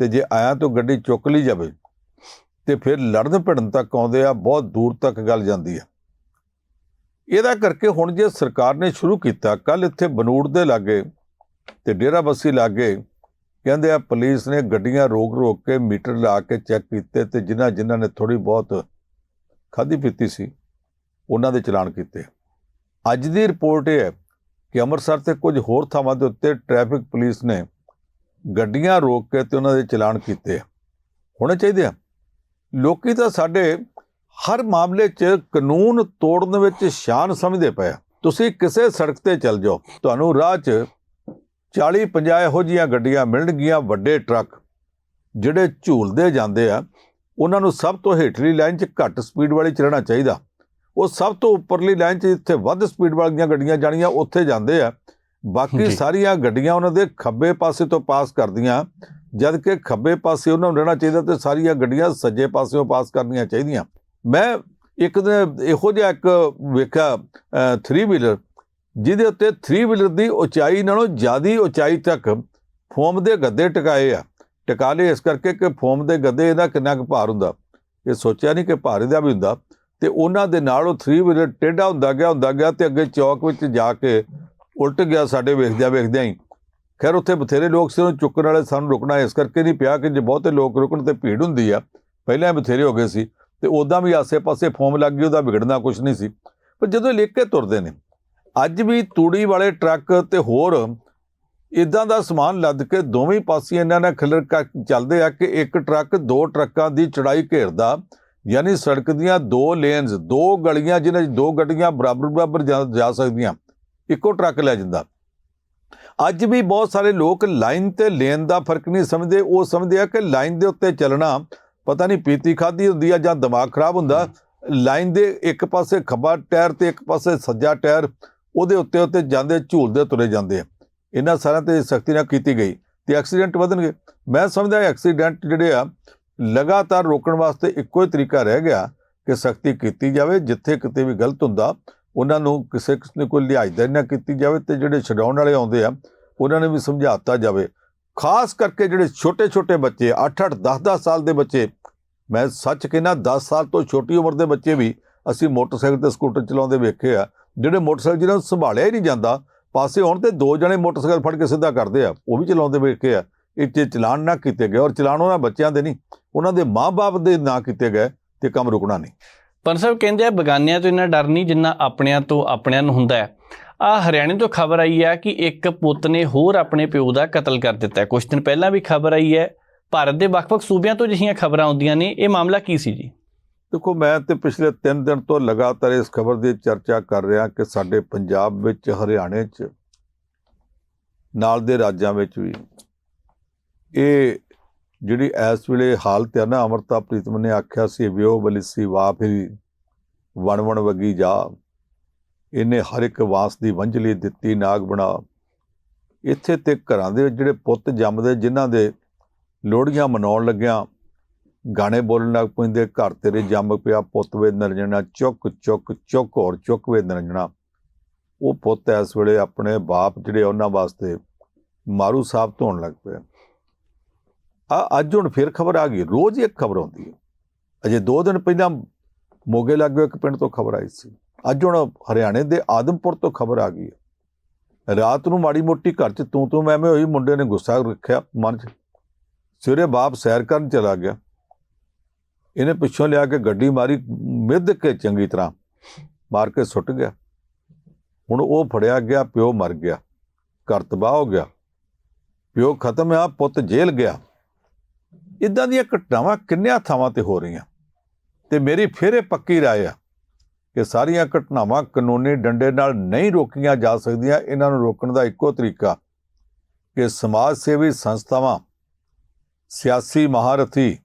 ਤੇ ਜੇ ਆਇਆ ਤਾਂ ਗੱਡੀ ਚੁੱਕ ਲਈ ਜਾਵੇ, ਤੇ ਫਿਰ ਲੜਨ ਭਿੜਨ ਤੱਕ ਆਉਂਦੇ ਆ, ਬਹੁਤ ਦੂਰ ਤੱਕ ਗੱਲ ਜਾਂਦੀ ਆ। ਇਹਦਾ ਕਰਕੇ ਹੁਣ ਜੇ ਸਰਕਾਰ ਨੇ ਸ਼ੁਰੂ ਕੀਤਾ ਕੱਲ ਇੱਥੇ ਬਨੂੜ ਦੇ ਲਾਗੇ ਤੇ ਡੇਰਾ ਬੱਸੀ ਲਾਗੇ ਕਹਿੰਦੇ ਆ ਪੁਲਿਸ ਨੇ ਗੱਡੀਆਂ ਰੋਕ ਰੋਕ ਕੇ ਮੀਟਰ ਲਾ ਕੇ ਚੈੱਕ ਕੀਤੇ ਤੇ ਜਿਨ੍ਹਾਂ ਜਿਨ੍ਹਾਂ ਨੇ ਥੋੜੀ ਬਹੁਤ ਖਾਧੀ ਪੀਤੀ ਸੀ, ਉਹਨਾਂ ਦੇ ਚਲਾਨ ਕੀਤੇ। ਅੱਜ ਦੀ ਰਿਪੋਰਟ ਇਹ ਹੈ ਕਿ ਅੰਮ੍ਰਿਤਸਰ ਤੇ ਕੁਝ ਹੋਰ ਥਾਵਾਂ ਦੇ ਉੱਤੇ ਟ੍ਰੈਫਿਕ ਪੁਲਿਸ ਨੇ ਗੱਡੀਆਂ ਰੋਕ ਕੇ ਤੇ ਉਹਨਾਂ ਦੇ ਚਲਾਨ ਕੀਤੇ ਹੋਣੇ ਚਾਹੀਦੇ ਆ। ਲੋਕੀ ਤਾਂ ਸਾਡੇ ਹਰ ਮਾਮਲੇ 'ਚ ਕਾਨੂੰਨ ਤੋੜਨ ਵਿੱਚ ਸ਼ਾਨ ਸਮਝਦੇ ਪਏ ਤੁਸੀਂ ਕਿਸੇ ਸੜਕ ਤੇ ਚੱਲ ਜਾਓ, ਤੁਹਾਨੂੰ ਰਾਹ 'ਚ 40 50 ਇਹੋ ਜੀਆਂ ਗੱਡੀਆਂ ਮਿਲਣਗੀਆਂ ਵੱਡੇ ਟਰੱਕ ਜਿਹੜੇ ਝੂਲਦੇ ਜਾਂਦੇ ਆ ਉਹਨਾਂ ਨੂੰ ਸਭ ਤੋਂ ਹੇਠਲੀ ਲਾਈਨ 'ਚ ਘੱਟ ਸਪੀਡ ਵਾਲੀ ਚੱਲਣਾ ਚਾਹੀਦਾ। ਉਹ ਸਭ ਤੋਂ ਉੱਪਰਲੀ ਲਾਈਨ 'ਚ ਜਿੱਥੇ ਵੱਧ ਸਪੀਡ ਵਾਲੀਆਂ ਗੱਡੀਆਂ ਜਾਣੀਆਂ ਉੱਥੇ ਜਾਂਦੇ ਆ। ਬਾਕੀ। ਸਾਰੀਆਂ ਗੱਡੀਆਂ ਉਹਨਾਂ ਦੇ ਖੱਬੇ ਪਾਸੇ ਤੋਂ ਪਾਸ ਕਰਦੀਆਂ ਜਦ ਕਿ ਖੱਬੇ ਪਾਸੇ ਉਹਨਾਂ ਨੂੰ ਰਹਿਣਾ ਚਾਹੀਦਾ ਤੇ ਸਾਰੀਆਂ ਗੱਡੀਆਂ ਸੱਜੇ ਪਾਸਿਓਂ ਪਾਸ ਕਰਨੀਆਂ ਚਾਹੀਦੀਆਂ। ਮੈਂ ਇੱਕ ਦਿਨ ਇਹੋ ਜਿਹਾ ਇੱਕ ਵੇਖਿਆ 3 ਵੀਲਰ ਜਿਹਦੇ ਉੱਤੇ 3 ਵੀਲਰ ਦੀ ਉਚਾਈ ਨਾਲੋਂ ਜ਼ਿਆਦੀ ਉਚਾਈ ਤੱਕ ਫੋਮ ਦੇ ਗੱਦੇ ਟਿਕਾਏ ਆ। ਟਿਕਾ ਲਏ ਇਸ ਕਰਕੇ ਕਿ ਫੋਮ ਦੇ ਗੱਦੇ ਇਹਦਾ ਕਿੰਨਾ ਕੁ ਭਾਰ ਹੁੰਦਾ। ਇਹ ਸੋਚਿਆ ਨਹੀਂ ਕਿ ਭਾਰ ਇਹਦਾ ਵੀ ਹੁੰਦਾ। ਤੇ ਉਹਨਾਂ ਦੇ ਨਾਲ ਉਹ 3 ਵੀਲਰ ਟੇਢਾ ਹੁੰਦਾ ਗਿਆ ਹੁੰਦਾ ਗਿਆ ਤੇ ਅੱਗੇ ਚੌਕ ਵਿੱਚ ਜਾ ਕੇ ਉਲਟ ਗਿਆ ਸਾਡੇ ਵੇਖਦਿਆਂ ਵੇਖਦਿਆਂ ਹੀ। ਖੈਰ, ਉੱਥੇ ਬਥੇਰੇ ਲੋਕ ਸੀ, ਉਹਨੂੰ ਚੁੱਕਣ ਵਾਲੇ ਸਾਨੂੰ ਰੁਕਣਾ ਇਸ ਕਰਕੇ ਨਹੀਂ ਪਿਆ ਕਿ ਜੇ ਬਹੁਤੇ ਲੋਕ ਰੁਕਣ ਤੇ ਭੀੜ ਹੁੰਦੀ ਆ। ਪਹਿਲਾਂ ਹੀ ਬਥੇਰੇ ਹੋ ਗਏ ਸੀ ਤੇ ਉਦਾਂ ਵੀ ਆਸੇ-ਪਾਸੇ ਫੋਮ ਲੱਗ ਗਈ, ਉਹਦਾ ਵਿਗੜਨਾ ਕੁਝ ਨਹੀਂ ਸੀ। ਪਰ ਜਦੋਂ ਇਹ ਲਿਖ ਕੇ ਤੁਰਦੇ ਨੇ ਅੱਜ ਵੀ ਤੂੜੀ ਵਾਲੇ ਟਰੱਕ ਤੇ ਹੋਰ ਇਦਾਂ ਦਾ ਸਮਾਨ ਲੱਦ ਕੇ ਦੋਵੇਂ ਪਾਸੇ ਇਹਨਾਂ ਨਾਲ ਖਿਲਰ ਕ- ਚੱਲਦੇ ਆ ਕਿ ਇੱਕ ਟਰੱਕ ਦੋ ਟਰੱਕਾਂ ਦੀ ਚੜਾਈ ਘੇਰਦਾ, ਯਾਨੀ ਸੜਕ ਦੀਆਂ ਦੋ ਲੇਨਸ ਦੋ ਗਲੀਆਂ ਜਿਨ੍ਹਾਂ 'ਚ ਦੋ ਗੱਡੀਆਂ ਬਰਾਬਰ ਬਰਾਬਰ ਜਾ ਜਾ ਸਕਦੀਆਂ, ਇੱਕੋ ਟਰੱਕ ਲੈ ਜਾਂਦਾ। ਅੱਜ ਵੀ ਬਹੁਤ ਸਾਰੇ ਲੋਕ ਲਾਈਨ ਤੇ ਲੇਨ ਦਾ ਫ਼ਰਕ ਨਹੀਂ ਸਮਝਦੇ, ਉਹ ਸਮਝਦੇ ਆ ਕਿ ਲਾਈਨ ਦੇ ਉੱਤੇ ਚੱਲਣਾ ਪਤਾ ਨਹੀਂ ਪੀਤੀ ਖਾਦੀ ਹੁੰਦੀ ਆ ਜਾਂ ਦਿਮਾਗ ਖਰਾਬ ਹੁੰਦਾ। ਲਾਈਨ ਦੇ ਇੱਕ ਪਾਸੇ ਖੱਬਾ ਟਾਇਰ ਤੇ ਇੱਕ ਪਾਸੇ ਸੱਜਾ ਟਾਇਰ ਉਹਦੇ ਉੱਤੇ ਉੱਤੇ ਜਾਂਦੇ ਝੂਲਦੇ ਤੁਰੇ ਜਾਂਦੇ ਆ। ਇਹਨਾਂ ਸਾਰਿਆਂ ਤੇ ਸਖਤੀ ਨਾਲ ਕੀਤੀ ਗਈ ਤੇ ਐਕਸੀਡੈਂਟ ਵਧਣਗੇ। ਮੈਂ ਸਮਝਦਾ ਐਕਸੀਡੈਂਟ ਜਿਹੜੇ ਆ, ਲਗਾਤਾਰ ਰੋਕਣ ਵਾਸਤੇ ਇੱਕੋ ਹੀ ਤਰੀਕਾ ਰਹਿ ਗਿਆ ਕਿ ਸਖਤੀ ਕੀਤੀ ਜਾਵੇ, ਜਿੱਥੇ ਕਿਤੇ ਵੀ ਗਲਤ ਹੁੰਦਾ, ਉਹਨਾਂ ਨੂੰ ਕਿਸੇ ਕਿਸੇ ਕੋਈ ਲਿਹਾਜ਼ਦਾਰੀ ਨਾ ਕੀਤੀ ਜਾਵੇ ਤੇ ਜਿਹੜੇ ਛਡਾਉਣ ਵਾਲੇ ਆਉਂਦੇ ਆ, ਉਹਨਾਂ ਨੂੰ ਵੀ ਸਮਝਾਤਾ ਜਾਵੇ। ਖਾਸ ਕਰਕੇ ਜਿਹੜੇ ਛੋਟੇ ਛੋਟੇ ਬੱਚੇ 8-8 10-10 ਸਾਲ ਦੇ ਬੱਚੇ, ਮੈਂ ਸੱਚ ਕਹਿੰਦਾ 10 ਸਾਲ ਤੋਂ ਛੋਟੀ ਉਮਰ ਦੇ ਬੱਚੇ ਵੀ ਅਸੀਂ ਮੋਟਰਸਾਈਕਲ ਤੇ ਸਕੂਟਰ ਚਲਾਉਂਦੇ ਵੇਖੇ ਆ, ਜਿਹੜੇ ਮੋਟਰਸਾਈਕਲ ਜਿਹਨਾਂ ਨੂੰ ਸੰਭਾਲਿਆ ਹੀ ਨਹੀਂ ਜਾਂਦਾ, ਪਾਸੇ ਆਉਣ ਤੇ ਦੋ ਜਣੇ ਮੋਟਰਸਾਈਕਲ ਫੜ ਕੇ ਸਿੱਧਾ ਕਰਦੇ ਆ, ਉਹ ਵੀ ਚਲਾਉਂਦੇ ਵੇਖੇ ਆ। ਇਹ 'ਚ ਚਲਾਨ ਨਾ ਕੀਤੇ ਗਏ, ਔਰ ਚਲਾਨ ਉਹਨਾਂ ਬੱਚਿਆਂ ਦੇ ਨਹੀਂ, ਉਹਨਾਂ ਦੇ ਮਾਪੇ ਦੇ ਨਾ ਕੀਤੇ ਗਏ, ਤੇ ਕੰਮ ਰੁਕਣਾ ਨਹੀਂ। ਪਰ ਸਾਹਿਬ ਕਹਿੰਦੇ ਆ, ਬਗਾਨਿਆਂ ਤੋਂ ਇੰਨਾ ਡਰ ਨਹੀਂ ਜਿੰਨਾ ਆਪਣਿਆਂ ਤੋਂ ਆਪਣਿਆਂ ਨੂੰ ਹੁੰਦਾ ਹੈ। ਆ ਹਰਿਆਣੇ ਤੋਂ ਖਬਰ ਆਈ ਹੈ ਕਿ ਇੱਕ ਪੁੱਤ ਨੇ ਹੋਰ ਆਪਣੇ ਪਿਓ ਦਾ ਕਤਲ ਕਰ ਦਿੱਤਾ ਹੈ। ਕੁਝ ਦਿਨ ਪਹਿਲਾਂ ਵੀ ਖਬਰ ਆਈ ਹੈ, ਭਾਰਤ ਦੇ ਵੱਖ-ਵੱਖ ਸੂਬਿਆਂ ਤੋਂ ਜਿਹੀਆਂ ਖਬਰਾਂ ਆਉਂਦੀਆਂ ਨੇ, ਇਹ ਮਾਮਲਾ ਕੀ ਸੀ ਜੀ? ਦੇਖੋ, ਮੈਂ ਤੇ ਪਿਛਲੇ 3 ਦਿਨ ਤੋਂ ਲਗਾਤਾਰ ਇਸ ਖਬਰ ਦੀ ਚਰਚਾ ਕਰ ਰਿਹਾ ਕਿ ਸਾਡੇ ਪੰਜਾਬ ਵਿੱਚ, ਹਰਿਆਣੇ 'ਚ, ਨਾਲ ਦੇ ਰਾਜਾਂ ਵਿੱਚ ਵੀ, ਇਹ ਜਿਹੜੀ ਇਸ ਵੇਲੇ ਹਾਲਤ ਹੈ ਨਾ, ਅਮਰਤਾ ਪ੍ਰੀਤਮ ਨੇ ਆਖਿਆ ਸੀ ਵਿਓ ਬਲਿਸੀ ਵਾਹ ਫਿਰ ਵਣ ਵਣ ਵਗੀ ਜਾ। ਇਹਨੇ ਹਰ ਇੱਕ ਵਾਸ ਦੀ ਵੰਝਲੀ ਦਿੱਤੀ, ਨਾਗ ਬਣਾ। ਇੱਥੇ ਤੇ ਘਰਾਂ ਦੇ ਵਿੱਚ ਜਿਹੜੇ ਪੁੱਤ ਜੰਮਦੇ, ਜਿਨ੍ਹਾਂ ਦੇ ਲੋਹੜੀਆਂ ਮਨਾਉਣ ਲੱਗਿਆਂ ਗਾਣੇ ਬੋਲਣ ਲੱਗ ਪੈਂਦੇ, ਘਰ ਤੇਰੇ ਜੰਮ ਪਿਆ ਪੁੱਤ ਵੇ ਨਰਜਣਾ ਚੁੱਕ ਚੁੱਕ ਚੁੱਕ ਔਰ ਚੁੱਕ ਵੇ ਨਰਜਣਾ ਉਹ ਪੁੱਤ ਇਸ ਵੇਲੇ ਆਪਣੇ ਬਾਪ ਜਿਹੜੇ ਉਹਨਾਂ ਵਾਸਤੇ ਮਾਰੂ ਸਾਹਿਬ ਧੋਣ ਲੱਗ ਪਿਆ ਆ। ਅੱਜ ਹੁਣ ਫਿਰ ਖਬਰ ਆ ਗਈ, ਰੋਜ਼ ਇੱਕ ਖਬਰ ਆਉਂਦੀ ਹੈ। ਅਜੇ 2 ਦਿਨ ਪਹਿਲਾਂ ਮੋਗੇ ਲੱਗੋ ਇੱਕ ਪਿੰਡ ਤੋਂ ਖਬਰ ਆਈ ਸੀ। ਅੱਜ ਹੁਣ ਹਰਿਆਣੇ ਦੇ ਆਦਮਪੁਰ ਤੋਂ ਖਬਰ ਆ ਗਈ ਹੈ। ਰਾਤ ਨੂੰ ਮਾੜੀ ਮੋਟੀ ਘਰ 'ਚ ਤੂੰ ਤੂੰ ਮੈਂ ਮੈਂ ਹੋਈ ਮੁੰਡੇ ਨੇ ਗੁੱਸਾ ਰੱਖਿਆ, ਮਨ 'ਚ। ਸਵੇਰੇ ਬਾਪ ਸੈਰ ਕਰਨ ਚਲਾ ਗਿਆ। ਇਹਨੇ ਪਿੱਛੋਂ ਲਿਆ ਕੇ ਗੱਡੀ ਮਾਰੀ, ਮਿੱਧ ਕੇ ਚੰਗੀ ਤਰ੍ਹਾਂ। ਮਾਰ ਕੇ ਸੁੱਟ ਗਿਆ। ਹੁਣ ਉਹ ਫੜਿਆ ਗਿਆ, ਪਿਓ ਮਰ ਗਿਆ। ਘਰ ਤਬਾਹ ਹੋ ਗਿਆ। ਪਿਓ ਖਤਮ ਆ, ਪੁੱਤ ਜੇਲ੍ਹ ਗਿਆ। ਇਦਾਂ ਦੀਆਂ ਘਟਨਾਵਾਂ ਕਿੰਨਿਆਂ ਥਾਵਾਂ ਤੇ ਹੋ ਰਹੀਆਂ। ਤੇ ਮੇਰੀ ਫਿਰ ਇਹ ਪੱਕੀ ਰਾਏ ਆ ਕਿ ਸਾਰੀਆਂ ਘਟਨਾਵਾਂ ਕਾਨੂੰਨੀ ਡੰਡੇ ਨਾਲ ਨਹੀਂ ਰੋਕੀਆਂ ਜਾ ਸਕਦੀਆਂ। ਇਹਨਾਂ ਨੂੰ ਰੋਕਣ ਦਾ ਇੱਕੋ ਤਰੀਕਾ ਕਿ ਸਮਾਜ ਸੇਵੀ ਸੰਸਥਾਵਾਂ, ਸਿਆਸੀ ਮਹਾਰਥੀ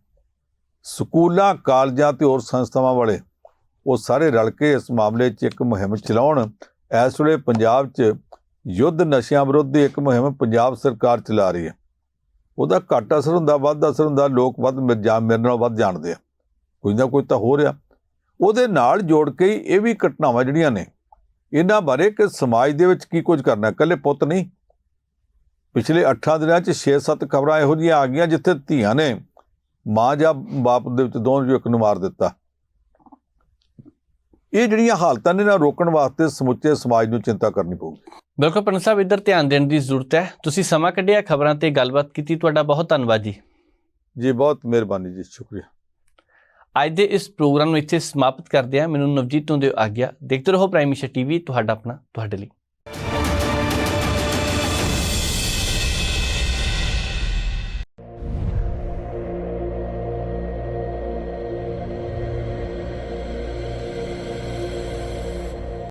ਸਕੂਲਾਂ, ਕਾਲਜਾਂ ਤੇ ਹੋਰ ਸੰਸਥਾਵਾਂ ਵਾਲੇ ਉਹ ਸਾਰੇ ਰਲ ਕੇ ਇਸ ਮਾਮਲੇ 'ਚ ਇੱਕ ਮੁਹਿੰਮ ਚਲਾਉਣ। ਇਸ ਵੇਲੇ ਪੰਜਾਬ 'ਚ ਯੁੱਧ ਨਸ਼ਿਆਂ ਵਿਰੁੱਧ ਇੱਕ ਮੁਹਿੰਮ ਪੰਜਾਬ ਸਰਕਾਰ ਚਲਾ ਰਹੀ ਹੈ। ਉਹਦਾ ਘੱਟ ਅਸਰ ਹੁੰਦਾ, ਵੱਧ ਅਸਰ ਹੁੰਦਾ, ਲੋਕ ਵੱਧ ਮੇਰੇ, ਜਾਂ- ਮੇਰੇ ਨਾਲ ਵੱਧ ਜਾਣਦੇ ਆ। ਕੋਈ ਨਾ ਕੋਈ ਤਾਂ ਹੋ ਰਿਹਾ। ਉਹਦੇ ਨਾਲ ਜੋੜ ਕੇ ਹੀ ਇਹ ਵੀ ਘਟਨਾਵਾਂ ਜਿਹੜੀਆਂ ਨੇ, ਇਹਨਾਂ ਬਾਰੇ ਕਿ ਸਮਾਜ ਦੇ ਵਿੱਚ ਕੀ ਕੁਝ ਕਰਨਾ ਇਕੱਲੇ ਪੁੱਤ ਨਹੀਂ। ਪਿਛਲੇ 8 ਦਿਨਾਂ 'ਚ 6-7 ਖਬਰਾਂ ਇਹੋ ਜਿਹੀਆਂ ਆ ਗਈਆਂ ਜਿੱਥੇ ਧੀਆਂ ਨੇ ਮਾਂ ਜਾਂ ਬਾਪ ਦੇ ਵਿੱਚ ਦੋਨੋਂ ਜੋ ਇੱਕ ਨੂੰ ਮਾਰ ਦਿੱਤਾ। ਇਹ ਜਿਹੜੀਆਂ ਹਾਲਤਾਂ ਨੇ ਨਾ ਰੋਕਣ ਵਾਸਤੇ ਸਮੁੱਚੇ ਸਮਾਜ ਨੂੰ ਚਿੰਤਾ ਕਰਨੀ ਪਊਗੀ। ਬਿਲਕੁਲ ਪੰਨ ਸਾਹਿਬ ਇੱਧਰ ਧਿਆਨ ਦੇਣ ਦੀ ਜ਼ਰੂਰਤ ਹੈ। ਤੁਸੀਂ ਸਮਾਂ ਕੱਢਿਆ ਖਬਰਾਂ ਤੇ ਗੱਲਬਾਤ ਕੀਤੀ ਤੁਹਾਡਾ ਬਹੁਤ ਧੰਨਵਾਦ ਜੀ। ਜੀ ਬਹੁਤ ਮਿਹਰਬਾਨੀ ਜੀ ਸ਼ੁਕਰੀਆ। ਅੱਜ ਦੇ ਇਸ ਪ੍ਰੋਗਰਾਮ ਨੂੰ ਇੱਥੇ ਸਮਾਪਤ ਕਰਦੇ ਹਾਂ। ਮੈਨੂੰ ਨਵਜੀਤ ਤੋਂ ਦਿਓ ਆਗਿਆ। ਦੇਖਦੇ ਰਹੋ ਪ੍ਰਾਈਮ ਮਿਸ਼ਨ ਟੀਵੀ ਤੁਹਾਡਾ ਆਪਣਾ ਤੁਹਾਡੇ ਲਈ।